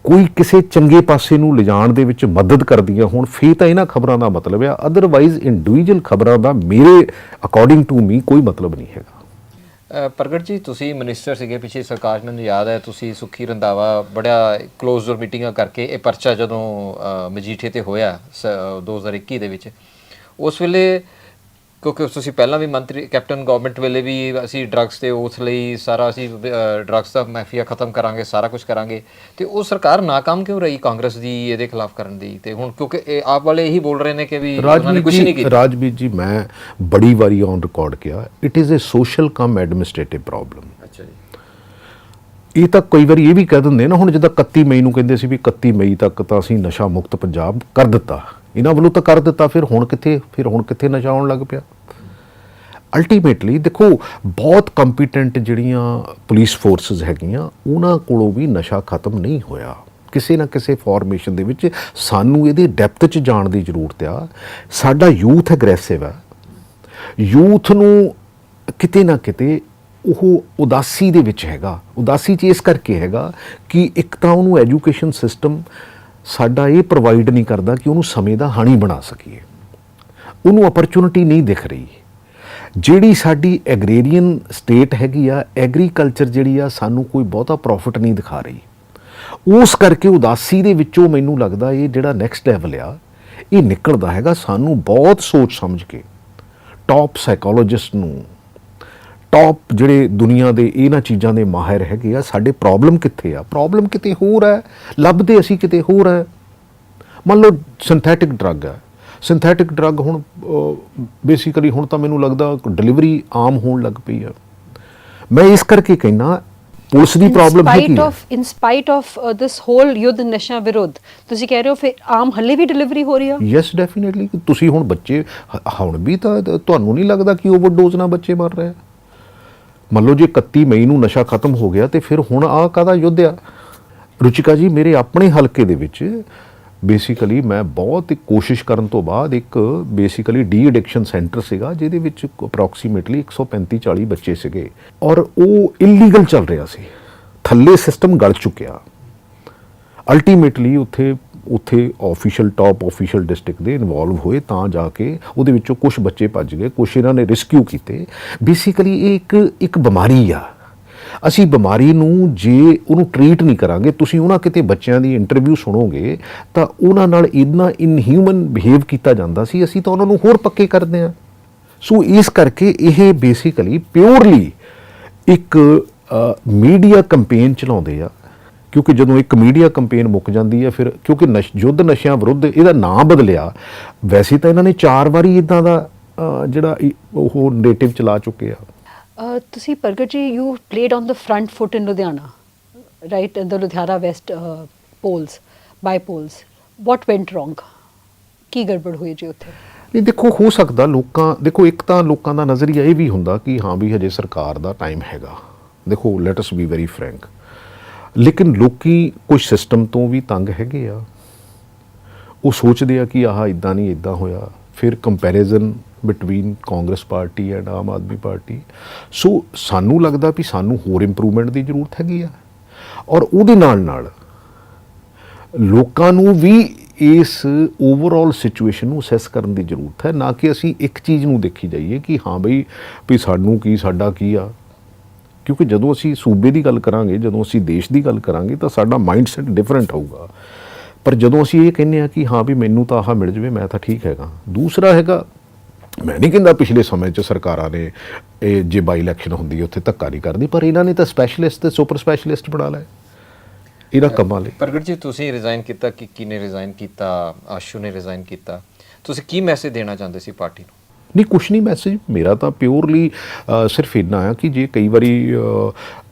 ਕੋਈ ਕਿਸੇ ਚੰਗੇ ਪਾਸੇ ਨੂੰ ਲਿਜਾਣ ਦੇ ਵਿੱਚ ਮਦਦ ਕਰਦੀਆਂ ਹੋਣ, ਫੇਰ ਤਾਂ ਇਹਨਾਂ ਖਬਰਾਂ ਦਾ ਮਤਲਬ ਆ ਅਦਰਵਾਈਜ਼ ਇੰਡੀਵਿਜੂਅਲ ਖਬਰਾਂ ਦਾ ਮੇਰੇ ਅਕੋਰਡਿੰਗ ਟੂ ਮੀ ਕੋਈ ਮਤਲਬ ਨਹੀਂ ਹੈਗਾ। ਪ੍ਰਗਟ ਜੀ, ਤੁਸੀਂ ਮਿਨਿਸਟਰ ਸੀਗੇ ਪਿਛੇ, ਸਰਕਾਰ 'ਚ ਮੈਨੂੰ ਯਾਦ ਹੈ, ਤੁਸੀਂ ਸੁਖੀ ਰੰਧਾਵਾ ਬੜਾ ਕਲੋਜ਼ ਮੀਟਿੰਗਾਂ ਕਰਕੇ ਇਹ ਪਰਚਾ ਜਦੋਂ ਮਜੀਠੇ ਤੇ ਹੋਇਆ, ਸ- 2021 ਦੇ ਵਿੱਚ, ਉਸ ਵੇਲੇ ਕਿਉਂਕਿ ਤੁਸੀਂ ਪਹਿਲਾਂ ਵੀ ਮੰਤਰੀ ਕੈਪਟਨ ਗਵਰਨਮੈਂਟ ਵੇਲੇ ਵੀ ਅਸੀਂ ਡਰੱਗਸ ਤੇ ਉਸ ਲਈ ਸਾਰਾ ਅਸੀਂ ਡਰੱਗਸ ਦਾ ਮਾਫੀਆ ਖਤਮ ਕਰਾਂਗੇ ਸਾਰਾ ਕੁਝ ਕਰਾਂਗੇ। ਤੇ ਉਹ ਸਰਕਾਰ ਨਾਕਾਮ ਕਿਉਂ ਰਹੀ ਕਾਂਗਰਸ ਦੀ ਇਹਦੇ ਖਿਲਾਫ ਕਰਨ ਦੀ? ਤੇ ਹੁਣ ਕਿਉਂਕਿ ਇਹ ਆਪ ਵਾਲੇ ਇਹੀ ਬੋਲ ਰਹੇ ਨੇ ਕਿ ਵੀ ਉਹਨਾਂ ਨੇ ਕੁਝ ਨਹੀਂ ਕੀਤਾ। ਰਾਜਵੀਰ ਜੀ ਮੈਂ ਬੜੀ ਵਾਰੀ ਔਨ ਰਿਕਾਰਡ ਕਿਹਾ it is a social cum administrative problem ਅੱਛਾ ਜੀ। ਇਹ ਤਾਂ ਕਈ ਵਾਰੀ ਇਹ ਵੀ ਕਹਿ ਦਿੰਦੇ ਨਾ ਹੁਣ ਜਿੱਦਾਂ 31 ਮਈ ਨੂੰ ਕਹਿੰਦੇ ਸੀ ਵੀ 31 ਮਈ ਤੱਕ ਤਾਂ ਅਸੀਂ ਨਸ਼ਾ ਮੁਕਤ ਪੰਜਾਬ ਕਰ ਦਿੱਤਾ। ਇਹਨਾਂ ਵੱਲੋਂ ਤਾਂ ਕਰ ਦਿੱਤਾ ਫਿਰ ਹੁਣ ਕਿੱਥੇ ਫਿਰ ਹੁਣ ਕਿੱਥੇ ਨਸ਼ਾ ਆਉਣ ਲੱਗ ਪਿਆ? ਅਲਟੀਮੇਟਲੀ ਦੇਖੋ, ਬਹੁਤ ਕੰਪੀਟੈਂਟ ਜਿਹੜੀਆਂ ਪੁਲਿਸ ਫੋਰਸਸ ਹੈਗੀਆਂ, ਉਹਨਾਂ ਕੋਲੋਂ ਵੀ ਨਸ਼ਾ ਖਤਮ ਨਹੀਂ ਹੋਇਆ। ਕਿਸੇ ਨਾ ਕਿਸੇ ਫਾਰਮੇਸ਼ਨ ਦੇ ਵਿੱਚ ਸਾਨੂੰ ਇਹਦੇ ਡੈਪਥ 'ਚ ਜਾਣ ਦੀ ਜ਼ਰੂਰਤ ਆ। ਸਾਡਾ ਯੂਥ ਐਗਰੈਸਿਵ ਆ। ਯੂਥ ਨੂੰ ਕਿਤੇ ਨਾ ਕਿਤੇ ਉਹ ਉਦਾਸੀ ਦੇ ਵਿੱਚ ਹੈਗਾ। ਉਦਾਸੀ ਚ ਇਸ ਕਰਕੇ ਹੈਗਾ ਕਿ ਇੱਕ ਤਾਂ ਉਹਨੂੰ ਐਜੂਕੇਸ਼ਨ ਸਿਸਟਮ ਸਾਡਾ ਇਹ ਪ੍ਰੋਵਾਈਡ ਨਹੀਂ ਕਰਦਾ ਕਿ ਉਹਨੂੰ ਸਮੇਂ ਦਾ ਹਾਣੀ ਬਣਾ ਸਕੀਏ। ਉਹਨੂੰ ਅਪਰਚੂਨਿਟੀ ਨਹੀਂ ਦਿਖ ਰਹੀ। ਜਿਹੜੀ ਸਾਡੀ ਐਗਰੀਰੀਅਨ ਸਟੇਟ ਹੈਗੀ ਆ ਐਗਰੀਕਲਚਰ ਜਿਹੜੀ ਆ, ਸਾਨੂੰ ਕੋਈ ਬਹੁਤਾ ਪ੍ਰੋਫਿਟ ਨਹੀਂ ਦਿਖਾ ਰਹੀ। ਉਸ ਕਰਕੇ ਉਦਾਸੀ ਦੇ ਵਿੱਚੋਂ ਮੈਨੂੰ ਲੱਗਦਾ ਇਹ ਜਿਹੜਾ ਨੈਕਸਟ ਲੈਵਲ ਆ, ਇਹ ਨਿਕਲਦਾ ਹੈਗਾ ਸਾਨੂੰ ਬਹੁਤ ਸੋਚ ਸਮਝ ਕੇ। ਟੌਪ ਸਾਈਕੋਲੋਜਿਸਟ ਨੂੰ ਟੌਪ ਜਿਹੜੇ ਦੁਨੀਆ ਦੇ ਇਹਨਾਂ ਚੀਜ਼ਾਂ ਦੇ ਮਾਹਿਰ ਹੈਗੇ ਆ, ਸਾਡੇ ਪ੍ਰੋਬਲਮ ਕਿੱਥੇ ਆ? ਪ੍ਰੋਬਲਮ ਕਿਤੇ ਹੋਰ ਹੈ ਲੱਭਦੇ ਅਸੀਂ ਕਿਤੇ ਹੋਰ ਹੈ ਮੰਨ ਲਓ ਸਿੰਥੈਟਿਕ ਡਰੱਗ ਹੈ ਸਿੰਥੈਟਿਕ ਡਰੱਗ ਹੁਣ ਬੇਸਿਕਲੀ ਹੁਣ ਤਾਂ ਮੈਨੂੰ ਲੱਗਦਾ ਡਿਲੀਵਰੀ ਆਮ ਹੋਣ ਲੱਗ ਪਈ ਆ। ਮੈਂ ਇਸ ਕਰਕੇ ਕਹਿਣਾ ਪੁਲਿਸ ਦੀ ਪ੍ਰੋਬਲਮ spite ਹੈਗੀ ਆ। of in spite of uh, this whole ਯੁੱਧ ਨਸ਼ਾ ਵਿਰੁੱਧ ਤੁਸੀਂ ਕਹਿ ਰਹੇ ਹੋ ਫਿਰ ਆਮ ਹੱਲੇ ਵੀ ਡਿਲੀਵਰੀ ਹੋ ਰਹੀ ਆ? ਯੈਸ ਡੈਫੀਨਿਟਲੀ ਤੁਸੀਂ ਹੁਣ ਬੱਚੇ ਹ- ਹੁਣ ਵੀ ਤਾਂ ਤ- ਤੁਹਾਨੂੰ ਨਹੀਂ ਲੱਗਦਾ ਕਿ ਓਵਰਡੋਜ਼ ਨਾਲ ਬੱਚੇ ਮਰ ਰਹੇ ਆ? ਮੰਨ ਲਓ ਜੇ 31 ਮਈ ਨੂੰ ਨਸ਼ਾ ਖਤਮ ਹੋ ਗਿਆ ਤੇ ਫਿਰ ਹੁਣ ਆ ਕਾਦਾ ਯੁੱਧ ਆ? ਰੁਚਿਕਾ ਜੀ ਮੇਰੇ ਆਪਣੇ ਹਲਕੇ ਦੇ ਵਿੱਚ ਬੇਸਿਕਲੀ ਮੈਂ ਬਹੁਤ ਇੱਕ ਕੋਸ਼ਿਸ਼ ਕਰਨ ਤੋਂ ਬਾਅਦ ਇੱਕ ਬੇਸਿਕਲੀ ਡੀ ਐਡਿਕਸ਼ਨ ਸੈਂਟਰ ਸੀਗਾ, ਜਿਹਦੇ ਵਿੱਚ ਅਪਰੋਕਸੀਮੇਟਲੀ 135 40 ਬੱਚੇ ਸੀਗੇ ਔਰ ਉਹ ਇਲੀਗਲ ਚੱਲ ਰਿਹਾ ਸੀ। ਥੱਲੇ ਸਿਸਟਮ ਗਲ ਚੁੱਕਿਆ। ਅਲਟੀਮੇਟਲੀ ਉੱਥੇ ਉੱਥੇ ਆਫੀਸ਼ੀਅਲ ਟਾਪ ਆਫੀਸ਼ੀਅਲ ਡਿਸਟ੍ਰਿਕਟ ਦੇ ਇਨਵੋਲਵ ਹੋਏ ਤਾਂ ਜਾ ਕੇ ਉਹਦੇ ਵਿੱਚੋਂ ਕੁਝ ਬੱਚੇ ਭੱਜ ਗਏ ਕੁਝ ਇਹਨਾਂ ਨੇ ਰੈਸਕਿਊ ਕੀਤੇ। ਬੇਸਿਕਲੀ ਇਹ ਇੱਕ ਇੱਕ ਬਿਮਾਰੀ ਆ। ਅਸੀਂ ਬਿਮਾਰੀ ਨੂੰ ਜੇ ਉਹਨੂੰ ਟਰੀਟ ਨਹੀਂ ਕਰਾਂਗੇ, ਤੁਸੀਂ ਉਹਨਾਂ ਕਿਤੇ ਬੱਚਿਆਂ ਦੀ ਇੰਟਰਵਿਊ ਸੁਣੋਗੇ, ਤਾਂ ਉਹਨਾਂ ਨਾਲ ਇੰਨਾ ਇਨਹਿਊਮਨ ਬਿਹੇਵ ਕੀਤਾ ਜਾਂਦਾ ਸੀ, ਅਸੀਂ ਤਾਂ ਉਹਨਾਂ ਨੂੰ ਹੋਰ ਪੱਕੇ ਕਰਦੇ ਹਾਂ। ਸੋ ਇਸ ਕਰਕੇ ਇਹ ਬੇਸਿਕਲੀ ਪਿਓਰਲੀ ਇੱਕ ਮੀਡੀਆ ਕੈਂਪੇਨ ਚਲਾਉਂਦੇ ਆ। ਕਿਉਂਕਿ ਜਦੋਂ ਇੱਕ ਮੀਡੀਆ ਕੈਂਪੇਨ ਮੁੱਕ ਜਾਂਦੀ ਹੈ, ਫਿਰ ਕਿਉਂਕਿ ਨਸ਼, ਯੁੱਧ ਨਸ਼ਿਆਂ ਵਿਰੁੱਧ ਇਹਦਾ ਨਾਮ ਬਦਲਿਆ, ਵੈਸੇ ਤਾਂ ਇਹਨਾਂ ਨੇ ਚਾਰ ਵਾਰੀ ਇਦਾਂ ਦਾ ਜਿਹੜਾ ਉਹ ਨੇਟਿਵ ਚਲਾ ਚੁੱਕੇ ਆ। Uh, ਤੁਸੀਂ Pargat ji you played on the front foot in Ludhiana right in the Ludhiana West polls bypolls what went wrong ਕੀ ਗੜਬੜ ਹੋਈ ਜੀ ਉੱਥੇ? ਨਹੀਂ ਦੇਖੋ ਹੋ ਸਕਦਾ ਲੋਕਾਂ ਦੇਖੋ ਇੱਕ ਤਾਂ ਲੋਕਾਂ ਦਾ ਨਜ਼ਰੀਆ ਇਹ ਵੀ ਹੁੰਦਾ ਕਿ ਹਾਂ ਵੀ ਹਜੇ ਸਰਕਾਰ ਦਾ ਟਾਈਮ ਹੈਗਾ। ਦੇਖੋ let us be very frank ਲੇਕਿਨ ਲੋਕੀ ਕੁਝ ਸਿਸਟਮ ਤੋਂ ਵੀ ਤੰਗ ਹੈਗੇ ਆ। ਉਹ ਸੋਚਦੇ ਆ ਕਿ ਆਹ ਇਦਾਂ ਨਹੀਂ ਇਦਾਂ ਹੋਇਆ। ਫਿਰ comparison between Congress party and Aam Aadmi party. So ਸਾਨੂੰ ਲੱਗਦਾ ਵੀ ਸਾਨੂੰ ਹੋਰ ਇੰਪਰੂਵਮੈਂਟ ਦੀ ਜ਼ਰੂਰਤ ਹੈਗੀ ਆ। ਔਰ ਉਹਦੇ ਨਾਲ ਨਾਲ ਲੋਕਾਂ ਨੂੰ ਵੀ ਇਸ ਓਵਰਆਲ ਸਿਚੁਏਸ਼ਨ ਨੂੰ ਅਸੈਸ ਕਰਨ ਦੀ ਜ਼ਰੂਰਤ ਹੈ, ਨਾ ਕਿ ਅਸੀਂ ਇੱਕ ਚੀਜ਼ ਨੂੰ ਦੇਖੀ ਜਾਈਏ ਕਿ ਹਾਂ ਬਈ, ਵੀ ਸਾਨੂੰ ਕੀ, ਸਾਡਾ ਕੀ ਆ। ਕਿਉਂਕਿ ਜਦੋਂ ਅਸੀਂ ਸੂਬੇ ਦੀ ਗੱਲ ਕਰਾਂਗੇ, ਜਦੋਂ ਅਸੀਂ ਦੇਸ਼ ਦੀ ਗੱਲ ਕਰਾਂਗੇ, ਤਾਂ ਸਾਡਾ ਮਾਈਂਡਸੈਟ ਡਿਫਰੈਂਟ ਹੋਊਗਾ। ਪਰ ਜਦੋਂ ਅਸੀਂ ਇਹ ਕਹਿੰਦੇ ਆ ਕਿ ਹਾਂ ਵੀ ਮੈਨੂੰ ਤਾਂ ਆਹ ਮਿਲ ਜਵੇ, ਮੈਂ ਤਾਂ ਠੀਕ ਹੈਗਾ। ਦੂਸਰਾ ਹੈਗਾ ਮੈਂ ਨਹੀਂ ਕਹਿੰਦਾ ਪਿਛਲੇ ਸਮੇਂ 'ਚ ਸਰਕਾਰਾਂ ਨੇ ਇਹ ਜੇ ਬਾਈ ਇਲੈਕਸ਼ਨ ਹੁੰਦੀ ਉੱਥੇ ਧੱਕਾ ਨਹੀਂ ਕਰਦੀ ਪਰ ਇਹਨਾਂ ਨੇ ਤਾਂ ਸਪੈਸ਼ਲਿਸਟ ਤੇ ਸੁਪਰ ਸਪੈਸ਼ਲਿਸਟ ਬਣਾ ਲਏ ਇਹਨਾਂ ਕੰਮਾਂ ਲਈ। ਪ੍ਰਗਟ ਜੀ ਤੁਸੀਂ ਰਿਜ਼ਾਈਨ ਕੀਤਾ ਕਿੱਕੀ ਨੇ ਰਿਜ਼ਾਈਨ ਕੀਤਾ ਆਸ਼ੂ ਨੇ ਰਿਜ਼ਾਈਨ ਕੀਤਾ? ਤੁਸੀਂ ਕੀ ਮੈਸੇਜ ਦੇਣਾ ਚਾਹੁੰਦੇ ਸੀ ਪਾਰਟੀ ਨੂੰ? ਨਹੀਂ ਕੁਛ ਨਹੀਂ ਮੈਸੇਜ ਮੇਰਾ ਤਾਂ ਪਿਓਰਲੀ ਸਿਰਫ ਇੰਨਾ ਆ ਕਿ ਜੇ ਕਈ ਵਾਰੀ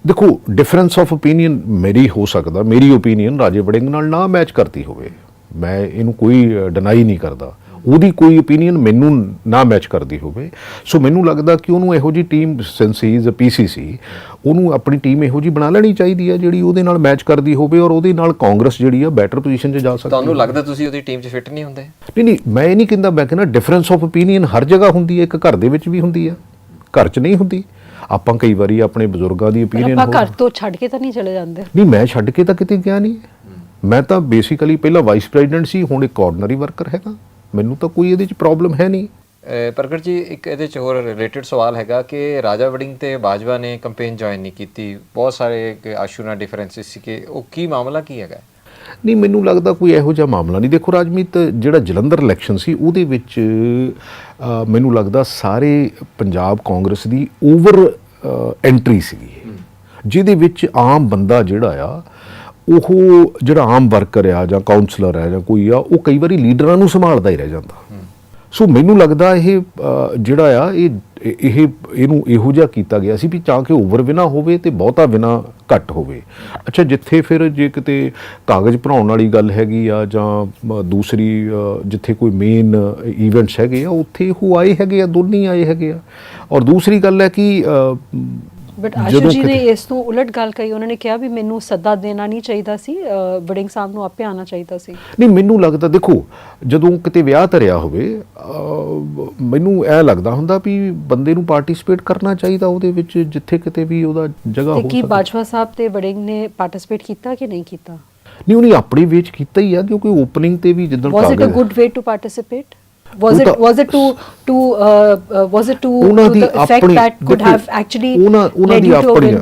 ਦੇਖੋ ਡਿਫਰੈਂਸ ਆਫ ਓਪੀਨੀਅਨ ਮੇਰੀ ਹੋ ਸਕਦਾ ਮੇਰੀ ਓਪੀਨੀਅਨ ਰਾਜੇ ਵੜਿੰਗ ਨਾਲ ਨਾ ਮੈਚ ਕਰਦੀ ਹੋਵੇ। ਮੈਂ ਇਹਨੂੰ ਕੋਈ ਡਿਨਾਈ ਨਹੀਂ ਕਰਦਾ। ਉਹਦੀ ਕੋਈ ਓਪੀਨੀਅਨ ਮੈਨੂੰ ਨਾ ਮੈਚ ਕਰਦੀ ਹੋਵੇ। ਸੋ ਮੈਨੂੰ ਲੱਗਦਾ ਕਿ ਉਹਨੂੰ ਇਹੋ ਜੀ team since he is a PCC ਉਹਨੂੰ ਆਪਣੀ ਟੀਮ ਇਹੋ ਜੀ ਬਣਾ ਲੈਣੀ ਚਾਹੀਦੀ ਹੈ ਜਿਹੜੀ ਉਹਦੇ ਨਾਲ ਮੈਚ ਕਰਦੀ ਹੋਵੇ ਔਰ ਉਹਦੇ ਨਾਲ ਕਾਂਗਰਸ ਜਿਹੜੀ ਆ ਬੈਟਰ ਪੋਜੀਸ਼ਨ 'ਚ ਜਾ ਸਕਦੀ ਤੁਹਾਨੂੰ ਲੱਗਦਾ ਤੁਸੀਂ ਉਹਦੀ ਟੀਮ 'ਚ ਫਿੱਟ ਨਹੀਂ ਹੁੰਦੇ? ਨਹੀਂ ਨਹੀਂ ਮੈਂ ਇਹ ਨਹੀਂ ਕਹਿੰਦਾ ਮੈਂ ਕਹਿੰਦਾ ਡਿਫਰੈਂਸ ਆਫ ਓਪੀਨੀਅਨ ਹਰ ਜਗ੍ਹਾ ਹੁੰਦੀ ਹੈ ਇੱਕ ਘਰ ਦੇ ਵਿੱਚ ਵੀ ਹੁੰਦੀ ਹੈ ਘਰ 'ਚ ਨਹੀਂ ਹੁੰਦੀ। ਆਪਾਂ ਕਈ ਵਾਰੀ ਆਪਣੇ ਬਜ਼ੁਰਗਾਂ ਦੀ ਓਪੀਨੀਅਨ ਆਪਾਂ ਘਰ ਤੋਂ ਛੱਡ ਕੇ ਤਾਂ ਨਹੀਂ ਚਲੇ ਜਾਂਦੇ। ਨਹੀਂ ਮੈਂ ਛੱਡ ਕੇ ਤਾਂ ਕਿਤੇ ਗਿਆ ਨਹੀਂ। ਮੈਂ ਤਾਂ ਬੇਸਿਕਲੀ ਪਹਿਲਾਂ ਵਾਈਸ ਪ੍ਰੈਜ਼ੀਡੈਂਟ ਸੀ ਹੁਣ ਇੱਕ ਆਰਡੀਨਰੀ ਵਰਕਰ ਹੈਗਾ। ਮੈਨੂੰ ਤਾਂ ਕੋਈ ਇਹਦੇ 'ਚ ਪ੍ਰੋਬਲਮ ਹੈ ਨਹੀਂ। ਪ੍ਰਗਟ ਜੀ ਇੱਕ ਇਹਦੇ ਚ ਹੋਰ ਰਿਲੇਟਡ ਸਵਾਲ ਹੈਗਾ ਕਿ ਰਾਜਾ ਵੜਿੰਗ ਤੇ ਬਾਜਵਾ ਨੇ ਕੈਂਪੇਨ ਜੁਆਇਨ ਨਹੀਂ ਕੀਤੀ। ਬਹੁਤ ਸਾਰੇ ਆਸ਼ੂ ਨਾਲ ਡਿਫਰੈਂਸਿਸ ਸੀ ਕਿ ਉਹ ਕੀ ਮਾਮਲਾ ਕੀ ਹੈਗਾ? ਨਹੀਂ ਮੈਨੂੰ ਲੱਗਦਾ ਕੋਈ ਇਹੋ ਜਿਹਾ ਮਾਮਲਾ ਨਹੀਂ। ਦੇਖੋ ਰਾਜਮੀਤ ਜਿਹੜਾ ਜਲੰਧਰ ਇਲੈਕਸ਼ਨ ਸੀ ਉਹਦੇ ਵਿੱਚ ਮੈਨੂੰ ਲੱਗਦਾ ਸਾਰੇ ਪੰਜਾਬ ਕਾਂਗਰਸ ਦੀ ਓਵਰ ਐਂਟਰੀ ਸੀਗੀ ਜਿਹਦੇ ਵਿੱਚ ਆਮ ਬੰਦਾ ਜਿਹੜਾ ਆ ਉਹ ਜਿਹੜਾ ਆਮ ਵਰਕਰ ਆ ਜਾਂ ਕਾਉਂਸਲਰ ਆ ਜਾਂ ਕੋਈ ਆ, ਉਹ ਕਈ ਵਾਰੀ ਲੀਡਰਾਂ ਨੂੰ ਸੰਭਾਲਦਾ ਹੀ ਰਹਿ ਜਾਂਦਾ। ਸੋ ਮੈਨੂੰ ਲੱਗਦਾ ਇਹ ਜਿਹੜਾ ਆ, ਇਹ ਇਹ, ਇਹਨੂੰ ਇਹੋ ਜਿਹਾ ਕੀਤਾ ਗਿਆ ਸੀ ਵੀ ਤਾਂ ਕਿ ਓਵਰ ਵਿਨਾ ਹੋਵੇ ਤੇ ਬਹੁਤਾ ਵਿਨਾ ਘੱਟ ਹੋਵੇ। ਅੱਛਾ, ਜਿੱਥੇ ਫਿਰ ਜੇ ਕਿਤੇ ਕਾਗਜ਼ ਭਰਾਉਣ ਵਾਲੀ ਗੱਲ ਹੈਗੀ ਆ ਜਾਂ ਦੂਸਰੀ ਜਿੱਥੇ ਕੋਈ ਮੇਨ ਇਵੈਂਟਸ ਹੈਗੇ ਆ, ਉੱਥੇ ਉਹ ਆਏ ਹੈਗੇ ਆ, ਦੋਨੇ ਆਏ ਹੈਗੇ ਆ। ਔਰ ਦੂਸਰੀ ਗੱਲ ਹੈ ਕਿ ਬਟ ਆਸ਼ੂ ਜੀ ਨੇ ਇਸ ਤੋਂ ਉਲਟ ਗੱਲ ਕਹੀ ਉਹਨਾਂ ਨੇ ਕਿਹਾ ਵੀ ਮੈਨੂੰ ਸੱਦਾ ਦੇਣਾ ਨਹੀਂ ਚਾਹੀਦਾ ਸੀ ਅ, ਵੜਿੰਗ ਸਾਹਿਬ ਨੂੰ ਆਪੇ ਆਣਾ ਚਾਹੀਦਾ ਸੀ। ਨਹੀਂ ਮੈਨੂੰ ਲੱਗਦਾ ਦੇਖੋ ਜਦੋਂ ਕਿਤੇ ਵਿਆਹ ਧਰਿਆ ਹੋਵੇ ਮੈਨੂੰ ਇਹ ਲੱਗਦਾ ਹੁੰਦਾ ਵੀ ਬੰਦੇ ਨੂੰ ਪਾਰਟਿਸਿਪੇਟ ਕਰਨਾ ਚਾਹੀਦਾ ਉਹਦੇ ਵਿੱਚ ਜਿੱਥੇ ਕਿਤੇ ਵੀ ਉਹਦਾ ਜਗ੍ਹਾ ਤੇ ਹੋ ਕੀ ਸਕਦੀ ਬਾਜਵਾ ਸਾਹਿਬ ਤੇ ਵੜਿੰਗ ਨੇ ਪਾਰਟਿਸਿਪੇਟ ਕੀਤਾ ਕਿ ਨਹੀਂ ਕੀਤਾ? ਨਹੀਂ ਉਹਨੇ ਆਪਣੀ ਵੇਚ ਕੀਤਾ ਹੀ ਆ ਕਿਉਂਕਿ ਓਪਨਿੰਗ ਤੇ ਵੀ ਜਿੱਦਣ was it a ਕਾਗਜ਼- good way to participate? Was ਉਹ it was it to to uh, uh, was it to, the effect ਆਪਣੀ that could have actually ਉਹਨਾਂ ਦੀ win?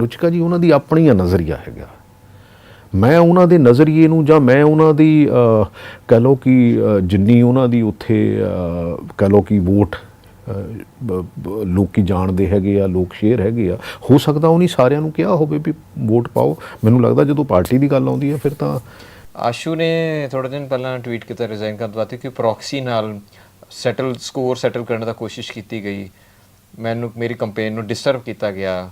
ਰੁਚਿਕਾ ਜੀ ਉਹਨਾਂ ਦੀ ਆਪਣੀਆਂ ਨਜ਼ਰੀਆ ਹੈਗਾ ਮੈਂ ਉਹਨਾਂ ਦੇ ਨਜ਼ਰੀਏ ਨੂੰ ਜਾਂ ਮੈਂ ਉਹਨਾਂ ਦੀ ਕਹਿ ਲਓ ਕਿ ਜਿੰਨੀ ਉਹਨਾਂ ਦੀ ਉੱਥੇ ਕਹਿ ਲਓ ਕਿ ਵੋਟ ਲੋਕੀ ਜਾਣਦੇ ਹੈਗੇ ਆ ਲੋਕ ਸ਼ੇਅਰ ਹੈਗੇ ਆ ਹੋ ਸਕਦਾ ਉਹਨੀ ਸਾਰਿਆਂ ਨੂੰ ਕਿਹਾ ਹੋਵੇ ਵੀ ਵੋਟ ਪਾਓ ਮੈਨੂੰ ਲੱਗਦਾ ਜਦੋਂ ਪਾਰਟੀ ਦੀ ਗੱਲ ਆਉਂਦੀ ਹੈ ਫਿਰ ਤਾਂ ਆਸ਼ੂ ਨੇ ਥੋੜੇ ਦਿਨ ਪਹਿਲਾਂ ਟਵੀਟ ਕੀਤਾ ਰਿਜ਼ਾਈਨ ਕਰਨ ਤੋਂ ਬਾਅਦ ਕਿ ਪ੍ਰੋਕਸੀ ਨਾਲ ਸੈਟਲ ਸਕੋਰ ਸੈਟਲ ਕਰਨ ਦਾ ਕੋਸ਼ਿਸ਼ ਕੀਤੀ ਗਈ। ਮੈਨੂੰ, ਮੇਰੀ ਕੰਪੇਨ ਨੂੰ ਡਿਸਟਰਬ ਕੀਤਾ ਗਿਆ।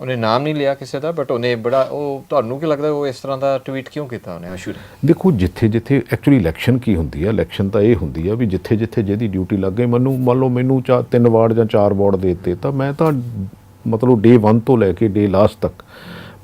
ਉਹਨੇ ਨਾਮ ਨਹੀਂ ਲਿਆ ਕਿਸੇ ਦਾ ਬਟ ਉਹਨੇ ਬੜਾ, ਉਹ ਤੁਹਾਨੂੰ ਕੀ ਲੱਗਦਾ ਉਹ ਇਸ ਤਰ੍ਹਾਂ ਦਾ ਟਵੀਟ ਕਿਉਂ ਕੀਤਾ ਉਹਨੇ ਆਸ਼ੂ ਨੇ? ਦੇਖੋ ਜਿੱਥੇ ਜਿੱਥੇ ਐਕਚੁਅਲੀ ਇਲੈਕਸ਼ਨ ਕੀ ਹੁੰਦੀ ਆ ਇਲੈਕਸ਼ਨ ਤਾਂ ਇਹ ਹੁੰਦੀ ਆ ਵੀ ਜਿੱਥੇ ਜਿੱਥੇ ਜਿਹਦੀ ਡਿਊਟੀ ਲੱਗ ਗਈ, ਮੈਨੂੰ, ਮੰਨ ਲਓ ਮੈਨੂੰ ਚਾਰ ਤਿੰਨ ਵਾਰਡ ਜਾਂ ਚਾਰ ਵਾਰਡ ਦੇ ਦਿੱਤੇ, ਤਾਂ ਮੈਂ ਤਾਂ ਮਤਲਬ ਡੇ 1 ਤੋਂ ਲੈ ਕੇ ਡੇ ਲਾਸਟ ਤੱਕ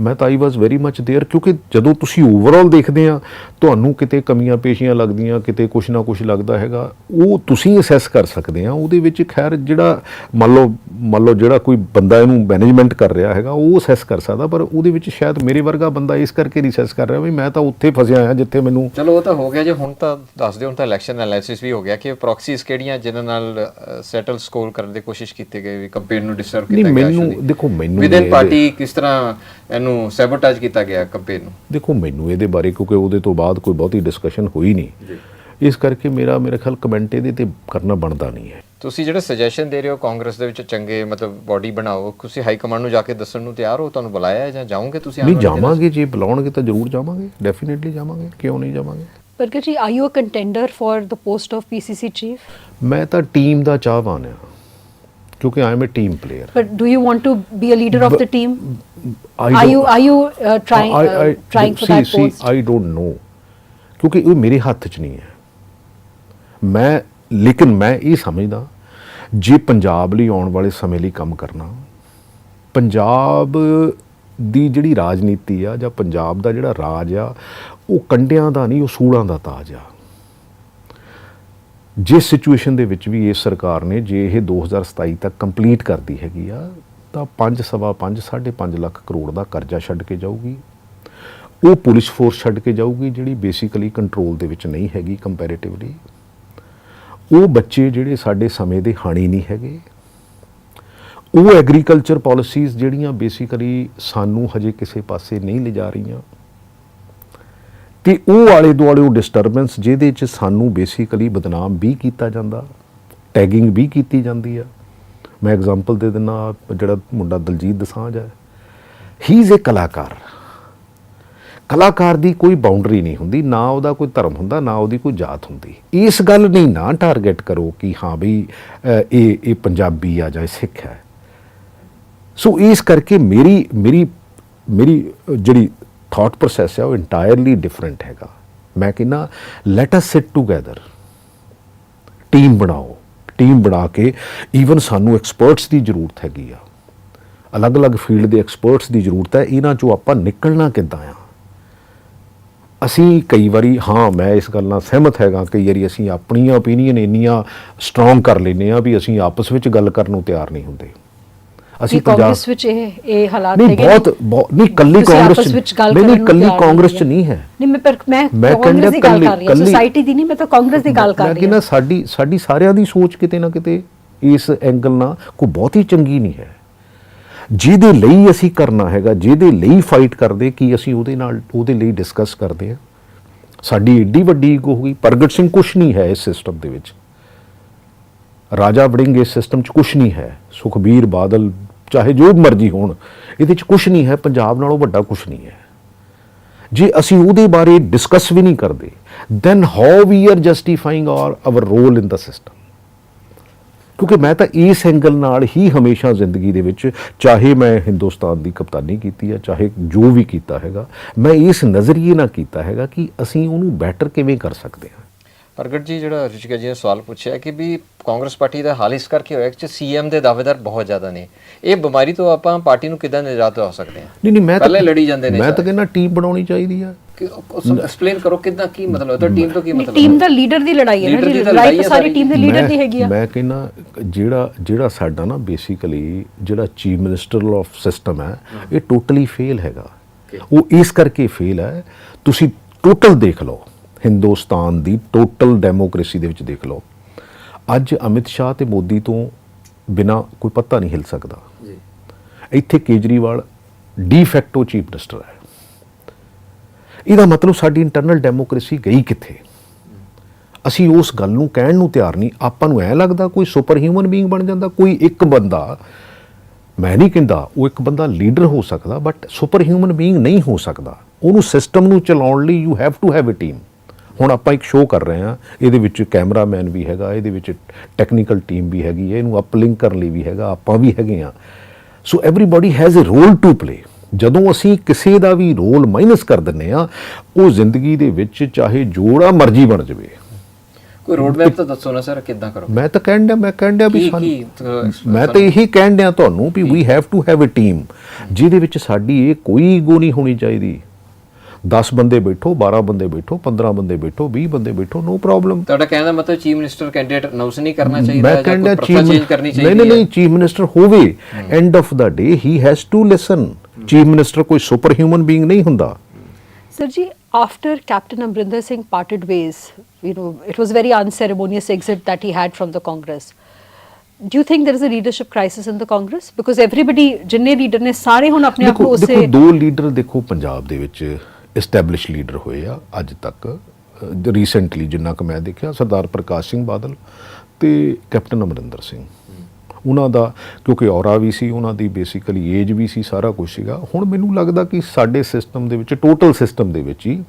ਮੈਂ ਤਾਂ ਆਈ ਵਾਸ ਵੈਰੀ ਮੱਚ देयर ਕਿਉਂਕਿ ਜਦੋਂ ਤੁਸੀਂ ਓਵਰਆਲ ਦੇਖਦੇ ਆ ਤੁਹਾਨੂੰ ਕਿਤੇ ਕਮੀਆਂ ਪੇਸ਼ੀਆਂ ਲੱਗਦੀਆਂ ਕਿਤੇ ਕੁਛ ਨਾ ਕੁਛ ਲੱਗਦਾ ਹੈਗਾ ਉਹ ਤੁਸੀਂ ਅਸੈਸ ਕਰ ਸਕਦੇ ਆ ਉਹਦੇ ਵਿੱਚ ਖੈਰ ਜਿਹੜਾ ਮੰਨ ਲਓ ਮੰਨ ਲਓ ਜਿਹੜਾ ਕੋਈ ਬੰਦਾ ਇਹਨੂੰ ਮੈਨੇਜਮੈਂਟ ਕਰ ਰਿਹਾ ਹੈਗਾ ਉਹ ਅਸੈਸ ਕਰ ਸਕਦਾ ਪਰ ਉਹਦੇ ਵਿੱਚ ਸ਼ਾਇਦ ਮੇਰੇ ਵਰਗਾ ਬੰਦਾ ਇਸ ਕਰਕੇ ਰਿਸੈਸ ਕਰ ਰਿਹਾ ਵੀ ਮੈਂ ਤਾਂ ਉੱਥੇ ਫਸਿਆ ਆ ਜਿੱਥੇ ਮੈਨੂੰ ਚਲੋ ਉਹ ਤਾਂ ਹੋ ਗਿਆ ਜੇ ਹੁਣ ਤਾਂ ਦੱਸ ਦਿਓ ਹੁਣ ਤਾਂ ਇਲੈਕਸ਼ਨ ਐਨਾਲਿਸਿਸ ਵੀ ਹੋ ਗਿਆ ਕਿ ਪ੍ਰੋਕਸੀਜ਼ ਕਿਹੜੀਆਂ ਜਿਨ੍ਹਾਂ ਨਾਲ ਸੈਟਲ ਸਕੋਰ ਕਰਨ ਦੀ ਕੋਸ਼ਿਸ਼ ਕੀਤੀ ਗਈ ਵੀ ਕੰਪੇਨ ਨੂੰ ਡਿਸਟਰਬ ਨਹੀਂ, ਕੀਤਾ ਗਿਆ ਮੈਨੂੰ- ਦੇਖੋ, ਮੈਨੂੰ ਵਿਦਨ ਇਹਦੇ- ਪਾਰਟੀ ਕਿਸ ਤਰ੍ਹਾਂ ਇਹਨੂੰ ਸੈਬੋਟੇਜ ਕੀਤਾ ਗਿਆ ਕੰਪੇਨ ਨੂੰ? ਦੇਖੋ ਮੈਨੂੰ ਇਹਦੇ ਬਾਰੇ ਕਿਉਂਕਿ ਉਹਦੇ ਤੋਂ ਬਾਅਦ ਕੋਈ ਬਹੁਤੀ ਡਿਸਕਸ਼ਨ ਹੋਈ ਨਹੀਂ। ਇਸ ਕਰਕੇ ਮੇਰਾ ਮੇਰੇ ਖਿਆਲ ਕਮੈਂਟ ਇਹਦੇ ਤੇ ਕਰਨਾ ਬਣਦਾ ਨਹੀਂ ਹੈ। ਤੁਸੀਂ ਜਿਹੜੇ ਸੁਜੈਸ਼ਨ ਦੇ ਰਹੇ ਹੋ ਕਾਂਗਰਸ ਦੇ ਵਿੱਚ ਚੰਗੇ ਮਤਲਬ ਬਾਡੀ ਬਣਾਓ ਤੁਸੀਂ ਹਾਈ ਕਮਾਂਡ ਨੂੰ ਜਾ ਕੇ ਦੱਸਣ ਨੂੰ ਤਿਆਰ ਹੋ ਤੁਹਾਨੂੰ ਬੁਲਾਇਆ ਹੈ ਜਾਂ ਜਾਓਗੇ ਤੁਸੀਂ ਨਹੀਂ? ਜਾਵਾਂਗੇ ਜੇ ਬੁਲਾਉਣਗੇ ਤਾਂ ਜ਼ਰੂਰ ਜਾਵਾਂਗੇ ਡੈਫੀਨਿਟਲੀ ਜਾਵਾਂਗੇ ਕਿਉਂ ਨਹੀਂ ਜਾਵਾਂਗੇ? Parkar ji, are you a contender for the post of PCC chief? ਮੈਂ ਤਾਂ ਟੀਮ ਦਾ ਚਾਹਵਾਨ ਆ ਕਿਉਂਕਿ I am a team player But do you want to be a leader of the team? I Are you don't- are you uh, trying I- uh, I- trying for see, that see, post? I don't know ਕਿਉਂਕਿ ਇਹ ਮੇਰੇ ਹੱਥ 'ਚ ਨਹੀਂ ਹੈ ਮੈਂ ਲੇਕਿਨ ਮੈਂ ਇਹ ਸਮਝਦਾ ਜੇ ਪੰਜਾਬ ਲਈ ਆਉਣ ਵਾਲੇ ਸਮੇਂ ਲਈ ਕੰਮ ਕਰਨਾ ਪੰਜਾਬ ਦੀ ਜਿਹੜੀ ਰਾਜਨੀਤੀ ਆ ਜਾਂ ਪੰਜਾਬ ਦਾ ਜਿਹੜਾ ਰਾਜ ਆ ਉਹ ਕੰਡਿਆਂ ਦਾ ਨਹੀਂ ਉਸੂਲਾਂ ਦਾ ਤਾਜ ਆ ਜਿਸ ਸਿਚੁਏਸ਼ਨ ਦੇ ਵਿੱਚ ਵੀ ਇਸ ਸਰਕਾਰ ਨੇ ਜੇ ਇਹ 2027 ਤੱਕ ਕੰਪਲੀਟ ਕਰਦੀ ਹੈਗੀ ਆ, ਤਾਂ 5 ਸਵਾ 5 5.5 ਲੱਖ ਕਰੋੜ ਦਾ ਕਰਜ਼ਾ ਛੱਡ ਕੇ ਜਾਊਗੀ। ਉਹ ਪੁਲਿਸ ਫੋਰਸ ਛੱਡ ਕੇ ਜਾਊਗੀ, ਜਿਹੜੀ ਬੇਸਿਕਲੀ ਕੰਟਰੋਲ ਦੇ ਵਿੱਚ ਨਹੀਂ ਹੈਗੀ ਕੰਪੈਰੀਟਿਵਲੀ ਉਹ ਬੱਚੇ ਜਿਹੜੇ ਸਾਡੇ ਸਮੇਂ ਦੇ ਹਾਣੀ ਨਹੀਂ ਹੈਗੇ। ਉਹ ਐਗਰੀਕਲਚਰ ਪਾਲਿਸੀਜ਼ ਜਿਹੜੀਆਂ ਬੇਸਿਕਲੀ ਸਾਨੂੰ ਹਜੇ ਕਿਸੇ ਪਾਸੇ ਨਹੀਂ ਲਿਜਾ ਰਹੀਆਂ। ਕਿ ਉਹ ਆਲੇ ਦੁਆਲੇ ਉਹ ਡਿਸਟਰਬੈਂਸ ਜਿਹਦੇ ਚ ਸਾਨੂੰ ਬੇਸਿਕਲੀ ਬਦਨਾਮ ਵੀ ਕੀਤਾ ਜਾਂਦਾ ਟੈਗਿੰਗ ਵੀ ਕੀਤੀ ਜਾਂਦੀ ਆ। ਮੈਂ ਐਗਜ਼ਾਮਪਲ ਦੇ ਦਿੰਦਾ, ਜਿਹੜਾ ਮੁੰਡਾ ਦਲਜੀਤ ਦਸਾਂਝ ਹੈ ਹੀ ਇਜ਼ ਅ ਕਲਾਕਾਰ। ਕਲਾਕਾਰ ਦੀ ਕੋਈ ਬਾਉਂਡਰੀ ਨਹੀਂ ਹੁੰਦੀ, ਨਾ ਉਹਦਾ ਕੋਈ ਧਰਮ ਹੁੰਦਾ, ਨਾ ਉਹਦੀ ਕੋਈ ਜਾਤ ਹੁੰਦੀ। ਇਸ ਗੱਲ ਨਹੀਂ ਨਾ ਟਾਰਗੇਟ ਕਰੋ ਕਿ ਹਾਂ ਵੀ ਇਹ ਇਹ ਪੰਜਾਬੀ ਆ ਜਾਂ ਇਹ ਸਿੱਖ ਹੈ। ਸੋ ਇਸ ਕਰਕੇ ਮੇਰੀ ਮੇਰੀ ਮੇਰੀ ਜਿਹੜੀ ਥਾਟ ਪ੍ਰੋਸੈਸ ਹੈ, ਉਹ ਇੰਟਾਇਰਲੀ ਡਿਫਰੈਂਟ ਹੈਗਾ। ਮੈਂ ਕਹਿੰਦਾ let us sit together team ਬਣਾਓ। ਟੀਮ ਬਣਾ ਕੇ ਈਵਨ ਸਾਨੂੰ ਐਕਸਪਰਟਸ ਦੀ ਜ਼ਰੂਰਤ ਹੈਗੀ ਆ। ਅਲੱਗ-ਅਲੱਗ ਫੀਲਡ ਦੇ ਐਕਸਪਰਟਸ ਦੀ ਜ਼ਰੂਰਤ ਹੈ, ਇਹਨਾਂ ਚੋਂ ਆਪਾਂ ਨਿਕਲਣਾ ਕਿੱਦਾਂ ਆ? ਅਸੀਂ ਕਈ ਵਾਰੀ, ਹਾਂ, ਮੈਂ ਇਸ ਗੱਲ ਨਾਲ ਸਹਿਮਤ ਹੈਗਾ, ਕਈ ਵਾਰੀ ਅਸੀਂ ਆਪਣੀਆਂ opinion ਇੰਨੀਆਂ ਸਟਰੋਂਗ ਕਰ ਲੈਨੇ ਆ ਵੀ ਅਸੀਂ ਆਪਸ ਵਿੱਚ ਗੱਲ ਕਰਨ ਨੂੰ ਤਿਆਰ ਨਹੀਂ ਹੁੰਦੇ। ਅਸੀਂ ਕਾਂਗਰਸ ਵਿੱਚ ਇਹ ਇਹ ਹਾਲਾਤ ਨਹੀਂ ਹੈਗੇ ਬਹੁਤ ਬਹੁਤ- ਨਹੀਂ ਕੱਲੀ ਕਾਂਗਰਸ ਵਿੱਚ ਗੱਲ ਨਹੀਂ ਨਹੀਂ ਕੱਲੀ ਕਾਂਗਰਸ ਚ ਨਹੀਂ ਹੈ। ਨਹੀਂ ਮੈਂ ਪਰ ਮੈਂ ਮੈਂ ਕਾਂਗਰਸ ਦੀ ਗੱਲ ਕਰ ਰਹੀ ਹਾਂ। ਸੋਸਾਇਟੀ ਦੀ ਨਹੀਂ ਮੈਂ ਤਾਂ ਕਾਂਗਰਸ ਦੀ ਗੱਲ ਕਰ ਰਹੀ ਹਾਂ। ਸਾਡੀ ਸਾਡੀ ਸਾਰਿਆਂ ਦੀ ਸੋਚ ਕਿਤੇ ਨਾ ਕਿਤੇ ਇਸ ਐਂਗਲ ਨਾਲ ਕੋਈ ਬਹੁਤੀ ਚੰਗੀ ਨਹੀਂ ਹੈ। ਜਿਹਦੇ ਲਈ ਅਸੀਂ ਕਰਨਾ ਹੈਗਾ ਜਿਹਦੇ ਲਈ ਫਾਈਟ ਕਰਦੇ ਕਿ ਅਸੀਂ ਉਹਦੇ ਨਾਲ ਉਹਦੇ ਲਈ ਡਿਸਕਸ ਕਰਦੇ ਹਾਂ। ਸਾਡੀ ਏਡੀ ਵੱਡੀ ਈਗੋ ਹੋ ਗਈ। ਪ੍ਰਗਟ ਸਿੰਘ ਕੁਛ ਨਹੀਂ ਹੈ ਇਸ ਸਿਸਟਮ ਦੇ ਵਿੱਚ। ਰਾਜਾ ਵੜਿੰਗ ਇਸ ਸਿਸਟਮ 'ਚ ਕੁਛ ਨਹੀਂ ਹੈ। ਸੁਖਬੀਰ ਬਾਦਲ ਚਾਹੇ ਜੋ ਮਰਜ਼ੀ ਹੋਣ, ਇਹਦੇ 'ਚ ਕੁਛ ਨਹੀਂ ਹੈ, ਪੰਜਾਬ ਨਾਲੋਂ ਵੱਡਾ ਕੁਛ ਨਹੀਂ ਹੈ। ਜੇ ਅਸੀਂ ਉਹਦੇ ਬਾਰੇ ਡਿਸਕਸ ਵੀ ਨਹੀਂ ਕਰਦੇ then how we are justifying are our role in the system ਕਿਉਂਕਿ ਮੈਂ ਤਾਂ ਇਸ ਐਂਗਲ ਨਾਲ ਹੀ ਹਮੇਸ਼ਾ ਜ਼ਿੰਦਗੀ ਦੇ ਵਿੱਚ, ਚਾਹੇ ਮੈਂ ਹਿੰਦੁਸਤਾਨ ਦੀ ਕਪਤਾਨੀ ਕੀਤੀ ਹੈ, ਚਾਹੇ ਜੋ ਵੀ ਕੀਤਾ ਹੈਗਾ, ਮੈਂ ਇਸ ਨਜ਼ਰੀਏ ਨਾਲ ਕੀਤਾ ਹੈਗਾ ਕਿ ਅਸੀਂ ਉਹਨੂੰ ਬੈਟਰ ਕਿਵੇਂ ਕਰ ਸਕਦੇ ਹਾਂ। ਪ੍ਰਗਟ ਜੀ ਜਿਹੜਾ ਰਿਸ਼ਿਕਾ ਜੀ ਨੇ ਸਵਾਲ ਪੁੱਛਿਆ ਕਿ ਵੀ ਕਾਂਗਰਸ ਪਾਰਟੀ ਦਾ ਹਾਲ ਇਸ ਕਰਕੇ ਹੋਇਆ ਕਿ ਸੀਐਮ ਦੇ ਦਾਅਵੇਦਾਰ ਬਹੁਤ ਜ਼ਿਆਦਾ ਨੇ। ਇਹ ਬਿਮਾਰੀ ਤੋਂ ਆਪਾਂ ਪਾਰਟੀ ਨੂੰ ਕਿਦਾਂ ਨਿਜਾਤ ਦਵਾ ਸਕਦੇ ਹਾਂ? ਨਹੀਂ ਨਹੀਂ ਮੈਂ ਤਾਂ ਪਹਿਲੇ ਲੜੀ ਜਾਂਦੇ ਨੇ ਮੈਂ ਤਾਂ ਕਹਿੰਦਾ ਟੀਮ ਬਣਾਉਣੀ ਚਾਹੀਦੀ ਆ। ਐਕਸਪਲੇਨ ਕਰੋ ਕਿਦਾਂ ਕੀ ਮਤਲਬ ਹੈ? ਤਾਂ ਟੀਮ ਤੋਂ ਕੀ ਮਤਲਬ ਟੀਮ ਦਾ ਲੀਡਰ ਦੀ ਲੜਾਈ ਹੈ ਨਾ ਜੀ। ਲੜਾਈ ਹੈ ਸਾਰੀ। ਟੀਮ ਦੇ ਲੀਡਰ ਮੈਂ- ਦੀ ਹੈਗੀ ਆ। ਮੈਂ ਕਹਿੰਦਾ ਜਿਹੜਾ ਜਿਹੜਾ ਸਾਡਾ ਨਾ ਬੇਸਿਕਲੀ ਜਿਹੜਾ ਚੀਫ ਮਿਨਿਸਟਰ ਆਫ ਸਿਸਟਮ ਹੈ ਇਹ ਟੋਟਲੀ ਫੇਲ ਹੈਗਾ। ਉਹ ਇਸ ਕਰਕੇ ਫੇਲ ਹੈ। ਤੁਸੀਂ ਟੋਟਲ ਦੇਖ ਲਓ। ਹਿੰਦੁਸਤਾਨ ਦੀ ਟੋਟਲ ਡੈਮੋਕ੍ਰੇਸੀ ਦੇ ਵਿੱਚ ਦੇਖ ਲਓ। ਅੱਜ ਅਮਿਤ ਸ਼ਾਹ ਤੇ ਮੋਦੀ ਤੋਂ ਬਿਨਾ ਕੋਈ ਪੱਤਾ ਨਹੀਂ ਹਿਲ ਸਕਦਾ। ਜੀ। ਇੱਥੇ Kejriwal de facto chief minister ਹੈ। ਇਹਦਾ ਮਤਲਬ ਸਾਡੀ ਇੰਟਰਨਲ ਡੈਮੋਕ੍ਰੇਸੀ ਗਈ ਕਿੱਥੇ? ਅਸੀਂ ਉਸ ਗੱਲ ਨੂੰ ਕਹਿਣ ਨੂੰ ਤਿਆਰ ਨਹੀਂ। ਆਪਾਂ ਨੂੰ ਐ ਲੱਗਦਾ ਕੋਈ ਸੁਪਰ ਹਿਊਮਨ ਬੀਇੰਗ ਬਣ ਜਾਂਦਾ ਕੋਈ ਇੱਕ ਬੰਦਾ। ਮੈਂ ਨਹੀਂ ਕਹਿੰਦਾ ਉਹ ਇੱਕ ਬੰਦਾ ਲੀਡਰ ਹੋ ਸਕਦਾ ਬਟ ਸੁਪਰ ਹਿਊਮਨ ਬੀਇੰਗ ਨਹੀਂ ਹੋ ਸਕਦਾ। ਉਹਨੂੰ ਸਿਸਟਮ ਨੂੰ ਚਲਾਉਣ ਲਈ you have to have a team ਹੁਣ ਆਪਾਂ ਇੱਕ ਸ਼ੋਅ ਕਰ ਰਹੇ ਹਾਂ ਇਹਦੇ ਵਿੱਚ ਕੈਮਰਾਮੈਨ ਵੀ ਹੈਗਾ ਇਹਦੇ ਵਿੱਚ ਟੈਕਨੀਕਲ ਟੀਮ ਵੀ ਹੈਗੀ ਹੈ ਇਹਨੂੰ ਅਪਲਿੰਕ ਕਰਨ ਲਈ ਵੀ ਹੈਗਾ ਆਪਾਂ ਵੀ ਹੈਗੇ ਆ so everybody has a role to play ਜਦੋਂ ਅਸੀਂ ਕਿਸੇ ਦਾ ਵੀ ਰੋਲ ਮਾਈਨਸ ਕਰ ਦਿੰਨੇ ਆ ਉਹ ਜ਼ਿੰਦਗੀ ਦੇ ਵਿੱਚ ਚਾਹੇ ਜੋੜਾ ਮਰਜ਼ੀ ਬਣ ਜਾਵੇ। ਕੋਈ ਰੋਡ ਮੈਪ ਤਾਂ ਦੱਸੋ ਨਾ ਸਰ ਕਿਦਾਂ ਕਰੋ ਮੈਂ ਤਾਂ ਕਹਿਣ ਡਿਆ ਮੈਂ ਕਹਿਣ ਡਿਆ ਵੀ ਸਾਨੂੰ ਮੈਂ ਤਾਂ ਇਹੀ ਕਹਿਣ ਡਿਆ ਤੁਹਾਨੂੰ ਵੀ we have to have a team ਜਿਹਦੇ ਵਿੱਚ ਸਾਡੀ ਇਹ ਕੋਈ ਈਗੋ ਨਹੀਂ ਹੋਣੀ ਚਾਹੀਦੀ। 10 ਬੰਦੇ ਬੈਠੋ 12 ਬੰਦੇ ਬੈਠੋ 15 ਬੰਦੇ ਬੈਠੋ 20 ਬੰਦੇ ਬੈਠੋ ਨੋ ਪ੍ਰੋਬਲਮ ਤੁਹਾਡਾ ਕਹਿਣ ਦਾ ਮਤਲਬ ਚੀਫ ਮਿਨਿਸਟਰ ਕੈਂਡੀਡੇਟ ਅਨਾਉਂਸ ਨਹੀਂ ਕਰਨਾ ਚਾਹੀਦਾ ਜਾਂ ਕੋਈ ਪ੍ਰੋਫਾਈਲ ਚੇਂਜ ਕਰਨੀ ਨਹੀਂ ਚਾਹੀਦੀ ਨਹੀਂ ਹੈ? ਨਹੀਂ ਚੀਫ ਮਿਨਿਸਟਰ ਹੋਵੇ। End of the day he has to listen chief minister ਕੋਈ ਸੁਪਰ ਹਿਊਮਨ ਬੀਇੰਗ ਨਹੀਂ ਹੁੰਦਾ। Sir ji, after Captain Amrinder Singh parted ways, you know, it was very unceremonious exit that he had from the Congress. Do you think there is a leadership crisis in the Congress? Because everybody, ਜਿੰਨੇ leader ਨੇ ਸਾਰੇ ਹੁਣ ਆਪਣੇ ਆਪ ਨੂੰ ਦੇਖੋ ਦੇਖੋ ਉਸੇ ਦੋ ਲੀਡਰ ਦੇਖੋ ਪੰਜਾਬ ਦੇ ਵਿੱਚ ਐਸਟੈਬਲਿਸ਼ ਲੀਡਰ ਹੋਏ ਆ, ਅੱਜ ਤੱਕ ਰੀਸੈਂਟਲੀ ਜਿੰਨਾ ਕੁ ਮੈਂ ਦੇਖਿਆ, ਸਰਦਾਰ ਪ੍ਰਕਾਸ਼ ਸਿੰਘ ਬਾਦਲ ਤੇ ਕੈਪਟਨ ਅਮਰਿੰਦਰ ਸਿੰਘ। ਉਹਨਾਂ ਦਾ, ਕਿਉਂਕਿ ਔਰਾ ਵੀ ਸੀ, ਉਹਨਾਂ ਦੀ ਬੇਸਿਕਲੀ ਏਜ ਵੀ ਸੀ, ਸਾਰਾ ਕੁਝ ਸੀਗਾ। ਹੁਣ ਮੈਨੂੰ ਲੱਗਦਾ ਕਿ ਸਾਡੇ ਸਿਸਟਮ ਦੇ ਵਿੱਚ ਟੋਟਲ ਸਿਸਟਮ ਦੇ ਵਿੱਚ ਹੀ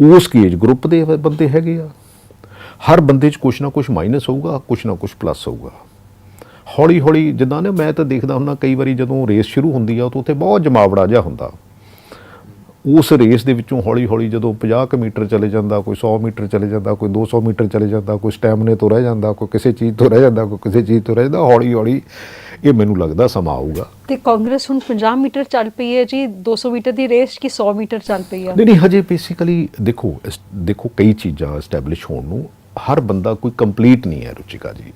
ਉਸ ਏਜ ਗਰੁੱਪ ਦੇ ਬੰਦੇ ਹੈਗੇ ਆ। ਹਰ ਬੰਦੇ 'ਚ ਕੁਛ ਨਾ ਕੁਛ ਮਾਈਨਸ ਹੋਊਗਾ, ਕੁਛ ਨਾ ਕੁਛ ਪਲੱਸ ਹੋਊਗਾ। ਹੌਲੀ ਹੌਲੀ ਜਿੱਦਾਂ ਨੇ ਮੈਂ ਤਾਂ ਦੇਖਦਾ ਹੁੰਦਾ, ਕਈ ਵਾਰੀ ਜਦੋਂ ਰੇਸ ਸ਼ੁਰੂ ਹੁੰਦੀ ਆ, ਤਾਂ ਉੱਥੇ ਬਹੁਤ ਜਮਾਵੜਾ ਜਿਹਾ ਹੁੰਦਾ। ਉਸ ਰੇਸ ਦੇ ਵਿੱਚੋਂ ਹੌਲੀ ਹੌਲੀ ਜਦੋਂ 50 ਕੁ ਮੀਟਰ ਚਲੇ ਜਾਂਦਾ ਕੋਈ 100 ਮੀਟਰ ਚਲੇ ਜਾਂਦਾ ਕੋਈ 200 ਮੀਟਰ ਚਲੇ ਜਾਂਦਾ ਕੋਈ ਸਟੈਮਨੇ ਤੋਂ ਰਹਿ ਜਾਂਦਾ ਕੋਈ ਕਿਸੇ ਚੀਜ਼ ਤੋਂ ਰਹਿ ਜਾਂਦਾ ਕੋਈ ਕਿਸੇ ਚੀਜ਼ ਤੋਂ ਰਹਿ ਜਾਂਦਾ ਹੌਲੀ ਹੌਲੀ ਇਹ ਮੈਨੂੰ ਲੱਗਦਾ ਸਮਾਂ ਆਊਗਾ। ਤੇ ਕਾਂਗਰਸ ਹੁਣ 50 ਮੀਟਰ ਚੱਲ ਪਈ ਹੈ ਜੀ 200 ਮੀਟਰ ਦੀ ਰੇਸ ਕੀ 100 ਮੀਟਰ ਚੱਲ ਪਈ ਹੈ? ਨਹੀਂ ਨਹੀਂ ਹਜੇ ਬੇਸਿਕਲੀ ਦੇਖੋ ਇਸ- ਦੇਖੋ ਕਈ ਚੀਜ਼ਾਂ ਐਸਟੈਬਲਿਸ਼ ਹੋਣ ਨੂੰ ਹਰ ਬੰਦਾ ਕੋਈ ਕੰਪਲੀਟ ਨਹੀਂ ਹੈ ਰੁਚਿਕਾ ਜੀ।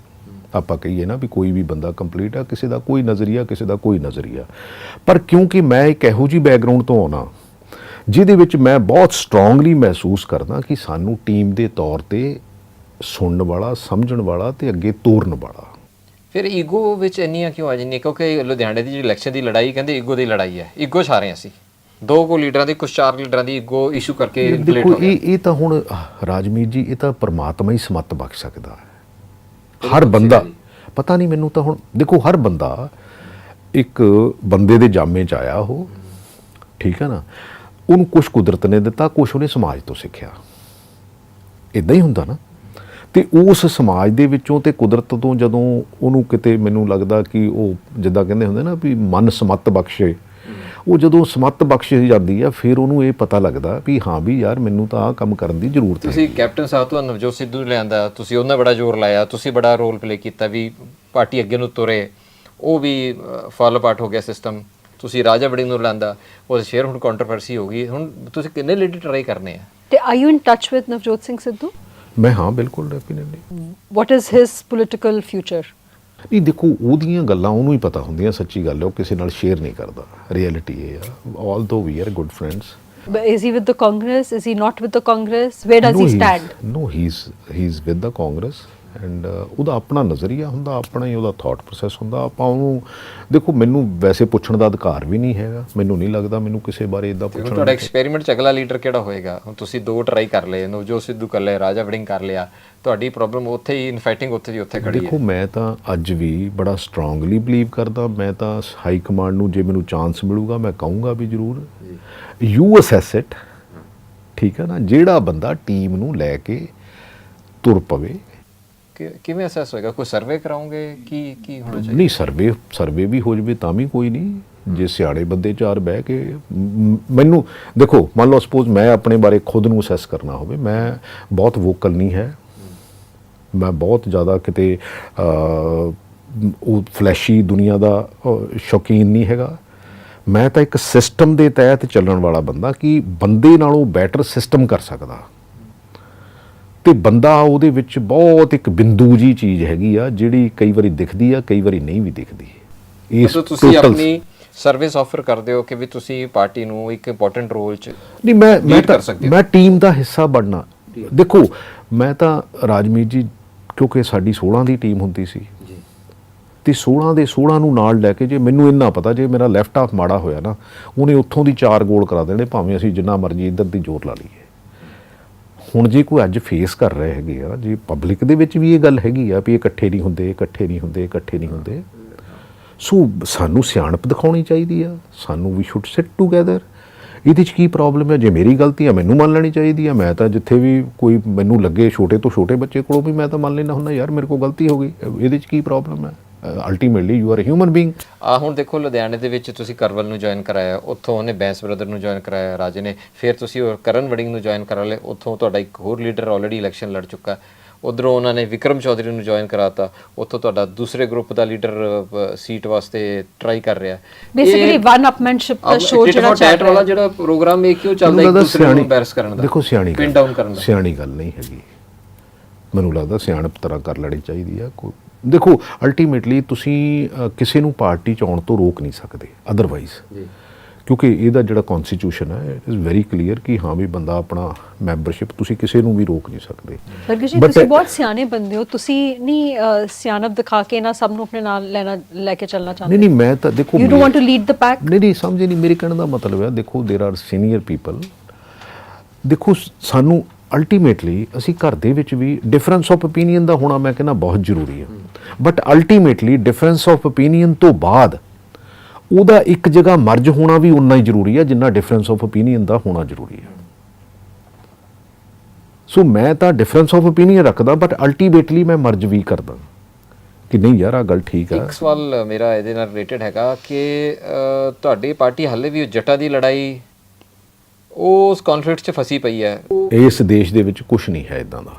ਆਪਾਂ ਕਹੀਏ ਨਾ ਵੀ ਕੋਈ ਵੀ ਬੰਦਾ ਕੰਪਲੀਟ ਆ ਕਿਸੇ ਦਾ ਕੋਈ ਨਜ਼ਰੀਆ ਕਿਸੇ ਦਾ ਕੋਈ ਨਜ਼ਰੀਆ। ਪਰ ਕਿਉਂਕਿ ਮੈਂ ਇੱਕ ਇਹੋ ਜੀ ਬੈਕਗ੍ਰਾਉਂਡ ਤੋਂ ਆਉਣਾ ਜਿਹਦੇ ਵਿੱਚ ਮੈਂ ਬਹੁਤ ਸਟਰੋਂਗਲੀ ਮਹਿਸੂਸ ਕਰਦਾ ਕਿ ਸਾਨੂੰ ਟੀਮ ਦੇ ਤੌਰ ਤੇ ਸੁਣਨ ਵਾਲਾ ਸਮਝਣ ਵਾਲਾ ਤੇ ਅੱਗੇ ਤੋਰਨ ਵਾਲਾ। ਫਿਰ ਈਗੋ ਵਿੱਚ ਇੰਨੀਆਂ ਕਿਉਂ ਆ ਜਾਂਦੀਆਂ? ਕਿਉਂਕਿ ਲੁਧਿਆਣੇ ਦੀ ਜਿਹੜੀ ਇਲੈਕਸ਼ਨ ਦੀ ਲੜਾਈ ਕਹਿੰਦੇ ਈਗੋ ਦੀ ਲੜਾਈ ਹੈ। ਈਗੋ ਛਾ ਰਹੇ ਅਸੀਂ ਦੋ ਕੋ ਲੀਡਰਾਂ ਦੀ ਕੁਝ ਚਾਰ ਲੀਡਰਾਂ ਦੀ ਈਗੋ ਇਸ਼ੂ ਕਰਕੇ ਦੇਖੋ ਹੋ ਗਿਆ। ਇਹ ਇਹ ਤਾਂ ਹੁਣ ਰਾਜਮੀਤ ਜੀ ਇਹ ਤਾਂ ਪਰਮਾਤਮਾ ਹੀ ਸਮਤ ਬਖਸ਼ ਸਕਦਾ ਹੈ। ਹਰ ਬੰਦਾ ਪਤਾ ਨਹੀਂ ਮੈਨੂੰ ਤਾਂ ਹੁਣ ਦੇਖੋ ਹਰ ਬੰਦਾ ਇੱਕ ਬੰਦੇ ਦੇ ਜਾਮੇ ਚ ਆਇਆ ਉਹ ਠੀਕ ਹੈ ਨਾ? ਉਹਨੂੰ ਕੁਝ ਕੁਦਰਤ ਨੇ ਦਿੱਤਾ ਕੁਝ ਉਹਨੇ ਸਮਾਜ ਤੋਂ ਸਿੱਖਿਆ। ਇਦਾਂ ਹੀ ਹੁੰਦਾ ਨਾ। ਤੇ ਉਸ ਸਮਾਜ ਦੇ ਵਿੱਚੋਂ ਤੇ ਕੁਦਰਤ ਤੋਂ ਜਦੋਂ ਉਹਨੂੰ ਕਿਤੇ ਮੈਨੂੰ ਲੱਗਦਾ ਕਿ ਉਹ ਜਿੱਦਾਂ ਕਹਿੰਦੇ ਹੁੰਦੇ ਨਾ ਵੀ ਮਨ ਸਮੱਤ ਬਖਸ਼ੇ ਉਹ ਜਦੋਂ ਸਮੱਤ ਬਖਸ਼ ਜਾਂਦੀ ਆ ਫਿਰ ਉਹਨੂੰ ਇਹ ਪਤਾ ਲੱਗਦਾ ਵੀ ਹਾਂ ਵੀ ਯਾਰ ਮੈਨੂੰ ਤਾਂ ਆਹ ਕੰਮ ਕਰਨ ਦੀ ਜ਼ਰੂਰਤ ਹੈ ਤੁਸੀਂ ਕੈਪਟਨ ਸਾਹਿਬ ਤੋਂ ਨਵਜੋਤ ਸਿੱਧੂ ਲਿਆਂਦਾ ਤੁਸੀਂ ਉਹਨਾਂ ਬੜਾ ਜ਼ੋਰ ਲਾਇਆ ਤੁਸੀਂ ਬੜਾ ਰੋਲ ਪਲੇ ਕੀਤਾ ਵੀ ਪਾਰਟੀ ਅੱਗੇ ਨੂੰ ਤੁਰੇ ਉਹ ਵੀ ਫਾਲੋ ਪਾਰਟ ਹੋ ਗਿਆ ਸਿਸਟਮ ਤੁਸੀਂ ਰਾਜਾ ਵੜਿੰਗ ਨੂੰ ਲਿਆਂਦਾ ਉਹ ਸ਼ੇਅਰ ਹੁਣ ਕੰਟਰੋਵਰਸੀ ਹੋ ਗਈ ਹੁਣ ਤੁਸੀਂ ਕਿੰਨੇ ਲੀਡਰ ਟਰਾਈ ਕਰਨੇ ਆ ਤੇ are you in touch with Navjot Singh Sidhu? ਮੈਂ ਹਾਂ ਬਿਲਕੁਲ definitely What is his political future? ਨਹੀਂ ਦੇਖੋ ਉਹਦੀਆਂ ਗੱਲਾਂ ਉਹਨੂੰ ਹੀ ਪਤਾ ਹੁੰਦੀਆਂ ਸੱਚੀ ਗੱਲ ਹੈ ਉਹ ਕਿਸੇ ਨਾਲ ਸ਼ੇਅਰ ਨਹੀਂ ਕਰਦਾ ਰਿਐਲਿਟੀ ਇਹ ਆ although we are good friends But Is he with the Congress? Is he not with the Congress? Where does he stand? No he is he is with the Congress and ਉਹਦਾ ਆਪਣਾ ਨਜ਼ਰੀਆ ਹੁੰਦਾ ਆਪਣਾ ਹੀ ਉਹਦਾ thought process ਹੁੰਦਾ। ਆਪਾਂ ਉਹਨੂੰ ਦੇਖੋ ਮੈਨੂੰ ਵੈਸੇ ਪੁੱਛਣ ਦਾ ਅਧਿਕਾਰ ਵੀ ਨਹੀਂ ਹੈਗਾ। ਮੈਨੂੰ ਨਹੀਂ ਲੱਗਦਾ ਮੈਨੂੰ ਕਿਸੇ ਬਾਰੇ ਇਦਾਂ ਪੁੱਛਣ ਤੁਹਾਡਾ ਐਕਸਪੈਰੀਮੈਂਟ ਚ ਅਗਲਾ ਲੀਡਰ ਕਿਹੜਾ ਹੋਏਗਾ? ਹੁਣ ਤੁਸੀਂ ਦੋ ਟਰਾਈ ਕਰ ਲਏ ਨਵਜੋਤ ਸਿੱਧੂ ਕਰ ਲਿਆ ਰਾਜਾ ਵੜਿੰਗ ਕਰ ਲਿਆ। ਤੁਹਾਡੀ ਪ੍ਰੋਬਲਮ ਉੱਥੇ ਹੀ ਇਨਫਾਈਟਿੰਗ ਉੱਥੇ ਦੀ ਉੱਥੇ ਖੜੀ ਹੈ। ਦੇਖੋ ਮੈਂ ਤਾਂ ਅੱਜ ਵੀ ਬੜਾ ਸਟਰੋਂਗਲੀ ਬਲੀਵ ਕਰਦਾ। ਮੈਂ ਤਾਂ ਹਾਈ ਕਮਾਂਡ ਨੂੰ ਜੇ ਮੈਨੂੰ ਚਾਂਸ ਮਿਲੂਗਾ ਮੈਂ ਕਹੂੰਗਾ ਵੀ ਜ਼ਰੂਰ। ਯੂ ਅਸੈਸ ਇਟ ਠੀਕ ਹੈ ਨਾ? ਜਿਹੜਾ ਬੰਦਾ ਟੀਮ ਨੂੰ ਲੈ ਕੇ ਤੁਰ ਪਵੇ ਕਿਵੇਂ ਅਸੈਸ ਹੋਏਗਾ? ਕੋਈ ਸਰਵੇ ਕਰਾਉਂਗੇ ਕੀ ਕੀ ਹੋਣਾ ਚਾਹੀਦਾ? ਨਹੀਂ, ਸਰਵੇ ਸਰਵੇ ਵੀ ਹੋ ਜਵੇ ਤਾਂ ਵੀ ਕੋਈ ਨਹੀਂ। ਜੇ ਸਿਆਣੇ ਬੰਦੇ ਚਾਰ ਬਹਿ ਕੇ ਮੈਨੂੰ, ਦੇਖੋ, ਮੰਨ ਲਓ ਸਪੋਜ਼ ਮੈਂ ਆਪਣੇ ਬਾਰੇ ਖੁਦ ਨੂੰ ਅਸੈਸ ਕਰਨਾ ਹੋਵੇ, ਮੈਂ ਬਹੁਤ ਵੋਕਲ ਨਹੀਂ ਹੈ। ਮੈਂ ਬਹੁਤ ਜ਼ਿਆਦਾ ਕਿਤੇ ਉਹ ਫਲੈਸ਼ੀ ਦੁਨੀਆ ਦਾ ਸ਼ੌਕੀਨ ਨਹੀਂ ਹੈਗਾ। ਮੈਂ ਤਾਂ ਇੱਕ ਸਿਸਟਮ ਦੇ ਤਹਿਤ ਚੱਲਣ ਵਾਲਾ ਬੰਦਾ ਕਿ ਬੰਦੇ ਨਾਲੋਂ ਬੈਟਰ ਸਿਸਟਮ ਕਰ ਸਕਦਾ। ਤੇ ਬੰਦਾ ਉਹਦੇ ਵਿੱਚ ਬਹੁਤ ਇੱਕ ਬਿੰਦੂ ਜੀ ਚੀਜ਼ ਹੈਗੀ ਆ ਜਿਹੜੀ ਕਈ ਵਾਰੀ ਦਿਖਦੀ ਆ ਕਈ ਵਾਰੀ ਨਹੀਂ ਵੀ ਦਿਖਦੀ। ਇਸ ਤੁਸੀਂ ਆਪਣੀ ਸਰਵਿਸ ਆਫਰ ਕਰਦੇ ਹੋ ਕਿ ਵੀ ਤੁਸੀਂ ਪਾਰਟੀ ਨੂੰ ਇੱਕ ਇੰਪੋਰਟੈਂਟ ਰੋਲ 'ਚ ਨਹੀਂ ਮੈਂ ਮੈਂ ਕਰ ਸਕਦੇ। ਮੈਂ ਟੀਮ ਦਾ ਹਿੱਸਾ ਬਣਨਾ। ਦੇਖੋ ਮੈਂ ਤਾਂ ਰਾਜਮੀਤ ਜੀ ਕਿਉਂਕਿ ਸਾਡੀ 16 ਦੀ ਟੀਮ ਹੁੰਦੀ ਸੀ। ਤੇ 16 ਦੇ 16 ਨੂੰ ਨਾਲ ਲੈ ਕੇ ਜੇ ਮੈਨੂੰ ਇੰਨਾ ਪਤਾ ਜੇ ਮੇਰਾ ਲੈਫਟ ਹਾਫ ਮਾੜਾ ਹੋਇਆ ਨਾ ਉਹਨੇ ਉੱਥੋਂ ਦੀ ਚਾਰ ਗੋਲ ਕਰਾ ਦੇਣੇ ਭਾਵੇਂ ਅਸੀਂ ਜਿੰਨਾ ਮਰਜ਼ੀ ਇੱਧਰ ਦੀ ਜ਼ੋਰ ਲਾ ਲਈਏ। ਹੁਣ ਜੇ ਕੋਈ ਅੱਜ ਫੇਸ ਕਰ ਰਹੇ ਹੈਗੇ ਆ, ਜੇ ਪਬਲਿਕ ਦੇ ਵਿੱਚ ਵੀ ਇਹ ਗੱਲ ਹੈਗੀ ਆ ਵੀ ਇਹ ਇਕੱਠੇ ਨਹੀਂ ਹੁੰਦੇ, ਇਕੱਠੇ ਨਹੀਂ ਹੁੰਦੇ, ਇਕੱਠੇ ਨਹੀਂ ਹੁੰਦੇ, ਸੋ ਸਾਨੂੰ ਸਿਆਣਪ ਦਿਖਾਉਣੀ ਚਾਹੀਦੀ ਆ, ਸਾਨੂੰ ਵੀ ਸ਼ੁੱਡ ਸਿਟ ਟੂਗੇਦਰ ਇਹਦੇ 'ਚ ਕੀ ਪ੍ਰੋਬਲਮ ਹੈ ਜੇ ਮੇਰੀ ਗਲਤੀ ਆ, ਮੈਨੂੰ ਮੰਨ ਲੈਣੀ ਚਾਹੀਦੀ ਆ। ਮੈਂ ਤਾਂ ਜਿੱਥੇ ਵੀ ਕੋਈ ਮੈਨੂੰ ਲੱਗੇ ਛੋਟੇ ਤੋਂ ਛੋਟੇ ਬੱਚੇ ਕੋਲੋਂ ਵੀ ਮੈਂ ਤਾਂ ਮੰਨ ਲੈਣਾ ਹੁੰਦਾ, ਯਾਰ ਮੇਰੇ ਕੋਲ ਗਲਤੀ ਹੋ ਗਈ। ਇਹਦੇ 'ਚ ਕੀ ਪ੍ਰੋਬਲਮ ਹੈ ultimately you are a human being ਆ ਹੁਣ ਦੇਖੋ ਲੁਧਿਆਣੇ ਦੇ ਵਿੱਚ ਤੁਸੀਂ ਕਰਵਲ ਨੂੰ ਜੁਆਇਨ ਕਰਾਇਆ ਉੱਥੋਂ ਉਹਨੇ ਬੈਂਸ ਬ੍ਰਦਰ ਨੂੰ ਜੁਆਇਨ ਕਰਾਇਆ ਰਾਜੇ ਨੇ ਫਿਰ ਤੁਸੀਂ ਹੋਰ ਕਰਨ ਵੜਿੰਗ ਨੂੰ ਜੁਆਇਨ ਕਰਾ ਲਿਆ ਉੱਥੋਂ ਤੁਹਾਡਾ ਇੱਕ ਹੋਰ ਲੀਡਰ ਆਲਰੇਡੀ ਇਲੈਕਸ਼ਨ ਲੜ ਚੁੱਕਾ। ਉਧਰੋਂ ਉਹਨਾਂ ਨੇ ਵਿਕਰਮ ਚੌਧਰੀ ਨੂੰ ਜੁਆਇਨ ਕਰਾਤਾ ਉੱਥੋਂ ਤੁਹਾਡਾ ਦੂਸਰੇ ਗਰੁੱਪ ਦਾ ਲੀਡਰ ਸੀਟ ਵਾਸਤੇ ਟਰਾਈ ਕਰ ਰਿਹਾ। Basically, one upmanship ਦਾ show ਜਿਹੜਾ ਚੱਲ ਟੈਟ ਵਾਲਾ ਜਿਹੜਾ ਪ੍ਰੋਗਰਾਮ ਇਹ ਕਿਉਂ ਚੱਲਦਾ ਇੱਕ ਦੂਸਰੇ ਨੂੰ embarrass ਕਰਨ ਦਾ? ਦੇਖੋ ਸਿਆਣੀ ਗੱਲ ਡਾਊਨ ਕਰਨ ਦਾ। ਸਿਆਣੀ ਗੱਲ ਨਹੀਂ ਹੈਗੀ। ਮੈਨੂੰ ਲੱਗਦਾ ਸਿਆਣਪ ਤਰ੍ਹਾਂ ਕਰ ਲੈਣੀ ਚਾਹੀਦੀ ਆ ਕੋਈ ਦੇਖੋ ਅਲਟੀਮੇਟਲੀ ਤੁਸੀਂ ਅ, ਕਿਸੇ ਨੂੰ ਪਾਰਟੀ ਚ ਆਉਣ ਤੋਂ ਰੋਕ ਨਹੀਂ ਸਕਦੇ ਅਦਰਵਾਈਜ਼ ਜੀ ਕਿਉਂਕਿ ਇਹਦਾ ਜਿਹੜਾ ਕਨਸਟੀਟਿਊਸ਼ਨ ਹੈ ਇਟ ਇਜ਼ ਵੈਰੀ ਕਲੀਅਰ ਕਿ ਹਾਂ ਵੀ ਬੰਦਾ ਆਪਣਾ ਮੈਂਬਰਸ਼ਿਪ ਤੁਸੀਂ ਕਿਸੇ ਨੂੰ ਵੀ ਰੋਕ ਨਹੀਂ ਸਕਦੇ ਵਰਗੀ ਜੀ But- ਤੁਸੀਂ ਬਹੁਤ ਸਿਆਣੇ ਬੰਦੇ ਹੋ ਤੁਸੀਂ ਨਹੀਂ ਅਹ, ਸਿਆਣਪ ਦਿਖਾ ਕੇ ਨਾ ਸਭ ਨੂੰ ਆਪਣੇ ਨਾਲ ਲੈਣਾ ਲੈ ਕੇ ਚੱਲਣਾ ਨਹੀਂ ਚਾਹੁੰਦੇ ਨਹੀਂ ਮੈਂ ਤਾਂ ਦੇਖੋ you don't want to lead the pack ਨਹੀਂ ਨਹੀਂ ਸਮਝੇ ਨਹੀਂ ਮੇਰੇ ਕਹਿਣ ਦਾ ਮਤਲਬ ਹੈ ਦੇਖੋ देयर ਆਰ ਸੀਨੀਅਰ ਪੀਪਲ ਦੇਖੋ ਸ- ਸਾਨੂੰ ਅਲਟੀਮੇਟਲੀ ਅਸੀਂ ਘਰ ਦੇ ਵਿੱਚ ਵੀ ਡਿਫਰੈਂਸ ਆਫ opinion ਦਾ ਹੋਣਾ ਮੈਂ ਕਹਿੰਦਾ ਬਹੁਤ ਜ਼ਰੂਰੀ ਹੈ but ultimately difference of opinion ਤੋਂ ਬਾਅਦ ਉਹਦਾ ਇੱਕ ਜਗ੍ਹਾ ਮਰਜ ਹੋਣਾ ਵੀ ਉਨਾ ਹੀ ਜ਼ਰੂਰੀ ਹੈ ਜਿੰਨਾ ਡਿਫਰੈਂਸ ਆਫ opinion ਦਾ ਹੋਣਾ ਜ਼ਰੂਰੀ ਹੈ ਸੋ ਮੈਂ ਤਾਂ ਡਿਫਰੈਂਸ ਆਫ opinion ਰੱਖਦਾ ਬਟ ਅਲਟੀਮੇਟਲੀ ਮੈਂ ਮਰਜ ਵੀ ਕਰਦਾ। ਕਿ ਨਹੀਂ ਯਾਰ ਆ ਗੱਲ ਠੀਕ ਆ। ਇੱਕ ਸਵਾਲ ਮੇਰਾ ਇਹਦੇ ਨਾਲ ਰਿਲੇਟਡ ਹੈਗਾ ਕਿ ਤੁਹਾਡੀ ਪਾਰਟੀ ਹੱਲੇ ਵੀ ਉਹ ਜੱਟਾਂ ਦੀ ਲੜਾਈ ਉਹ ਉਸ ਕਨਫਲਿਕਟ 'ਚ ਫਸੀ ਪਈ ਹੈ। ਇਸ ਦੇਸ਼ ਦੇ ਵਿੱਚ ਕੁਝ ਨਹੀਂ ਹੈ ਇਦਾਂ ਦਾ।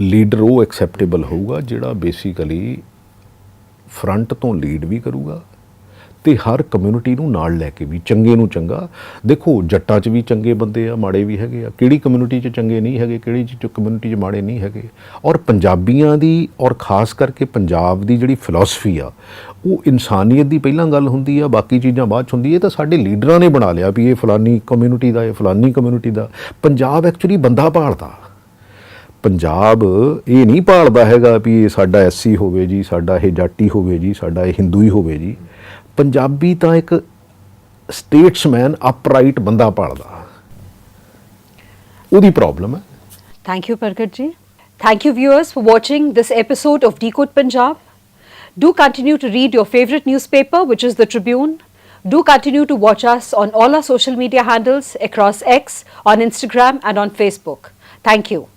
ਲੀਡਰ ਉਹ ਐਕਸੈਪਟੇਬਲ ਹੋਊਗਾ ਜਿਹੜਾ ਬੇਸਿਕਲੀ ਫਰੰਟ ਤੋਂ ਲੀਡ ਵੀ ਕਰੂਗਾ ਤੇ ਹਰ ਕਮਿਊਨਿਟੀ ਨੂੰ ਨਾਲ ਲੈ ਕੇ ਵੀ, ਚੰਗੇ ਨੂੰ ਚੰਗਾ। ਦੇਖੋ, ਜੱਟਾਂ 'ਚ ਵੀ ਚੰਗੇ ਬੰਦੇ ਆ, ਮਾੜੇ ਵੀ ਹੈਗੇ ਆ। ਕਿਹੜੀ ਕਮਿਊਨਿਟੀ 'ਚ ਚੰਗੇ ਨਹੀਂ ਹੈਗੇ, ਕਿਹੜੀ 'ਚ ਕਮਿਊਨਿਟੀ 'ਚ ਮਾੜੇ ਨਹੀਂ ਹੈਗੇ। ਔਰ ਪੰਜਾਬੀਆਂ ਦੀ, ਔਰ ਖਾਸ ਕਰਕੇ ਪੰਜਾਬ ਦੀ ਜਿਹੜੀ ਫਿਲਾਸਫੀ ਆ, ਉਹ ਇਨਸਾਨੀਅਤ ਦੀ ਪਹਿਲਾਂ ਗੱਲ ਹੁੰਦੀ ਆ, ਬਾਕੀ ਚੀਜ਼ਾਂ ਬਾਅਦ 'ਚ ਹੁੰਦੀ ਇਹ ਤਾਂ ਸਾਡੇ ਲੀਡਰਾਂ ਨੇ ਬਣਾ ਲਿਆ ਵੀ ਇਹ ਫਲਾਨੀ ਕਮਿਊਨਿਟੀ ਦਾ, ਇਹ ਫਲਾਨੀ ਕਮਿਊਨਿਟੀ ਦਾ। ਪੰਜਾਬ ਐਕਚੁਅਲੀ ਬੰਦਾ ਭਾਲਦਾ। ਪੰਜਾਬ ਇਹ ਨਹੀਂ ਭਾਲਦਾ ਹੈਗਾ ਵੀ ਇਹ ਸਾਡਾ ਐਸਸੀ ਹੋਵੇ ਜੀ, ਸਾਡਾ ਇਹ ਜਾਟੀ ਹੋਵੇ ਜੀ, ਸਾਡਾ ਇਹ ਹਿੰਦੂ ਹੀ ਹੋਵੇ ਜੀ। ਪੰਜਾਬੀ ਤਾਂ ਇੱਕ ਸਟੇਟਸਮੈਨ ਅਪਰਾਈਟ ਬੰਦਾ ਭਾਲਦਾ ਉਹਦੀ ਪ੍ਰੋਬਲਮ ਹੈ Thank you, Parkat ji. Thank you, viewers, for watching this episode of Decode Punjab. Do continue to read your favorite newspaper, which is The Tribune. Do continue to watch us on all our social media handles across X, on Instagram, and on Facebook. Thank you.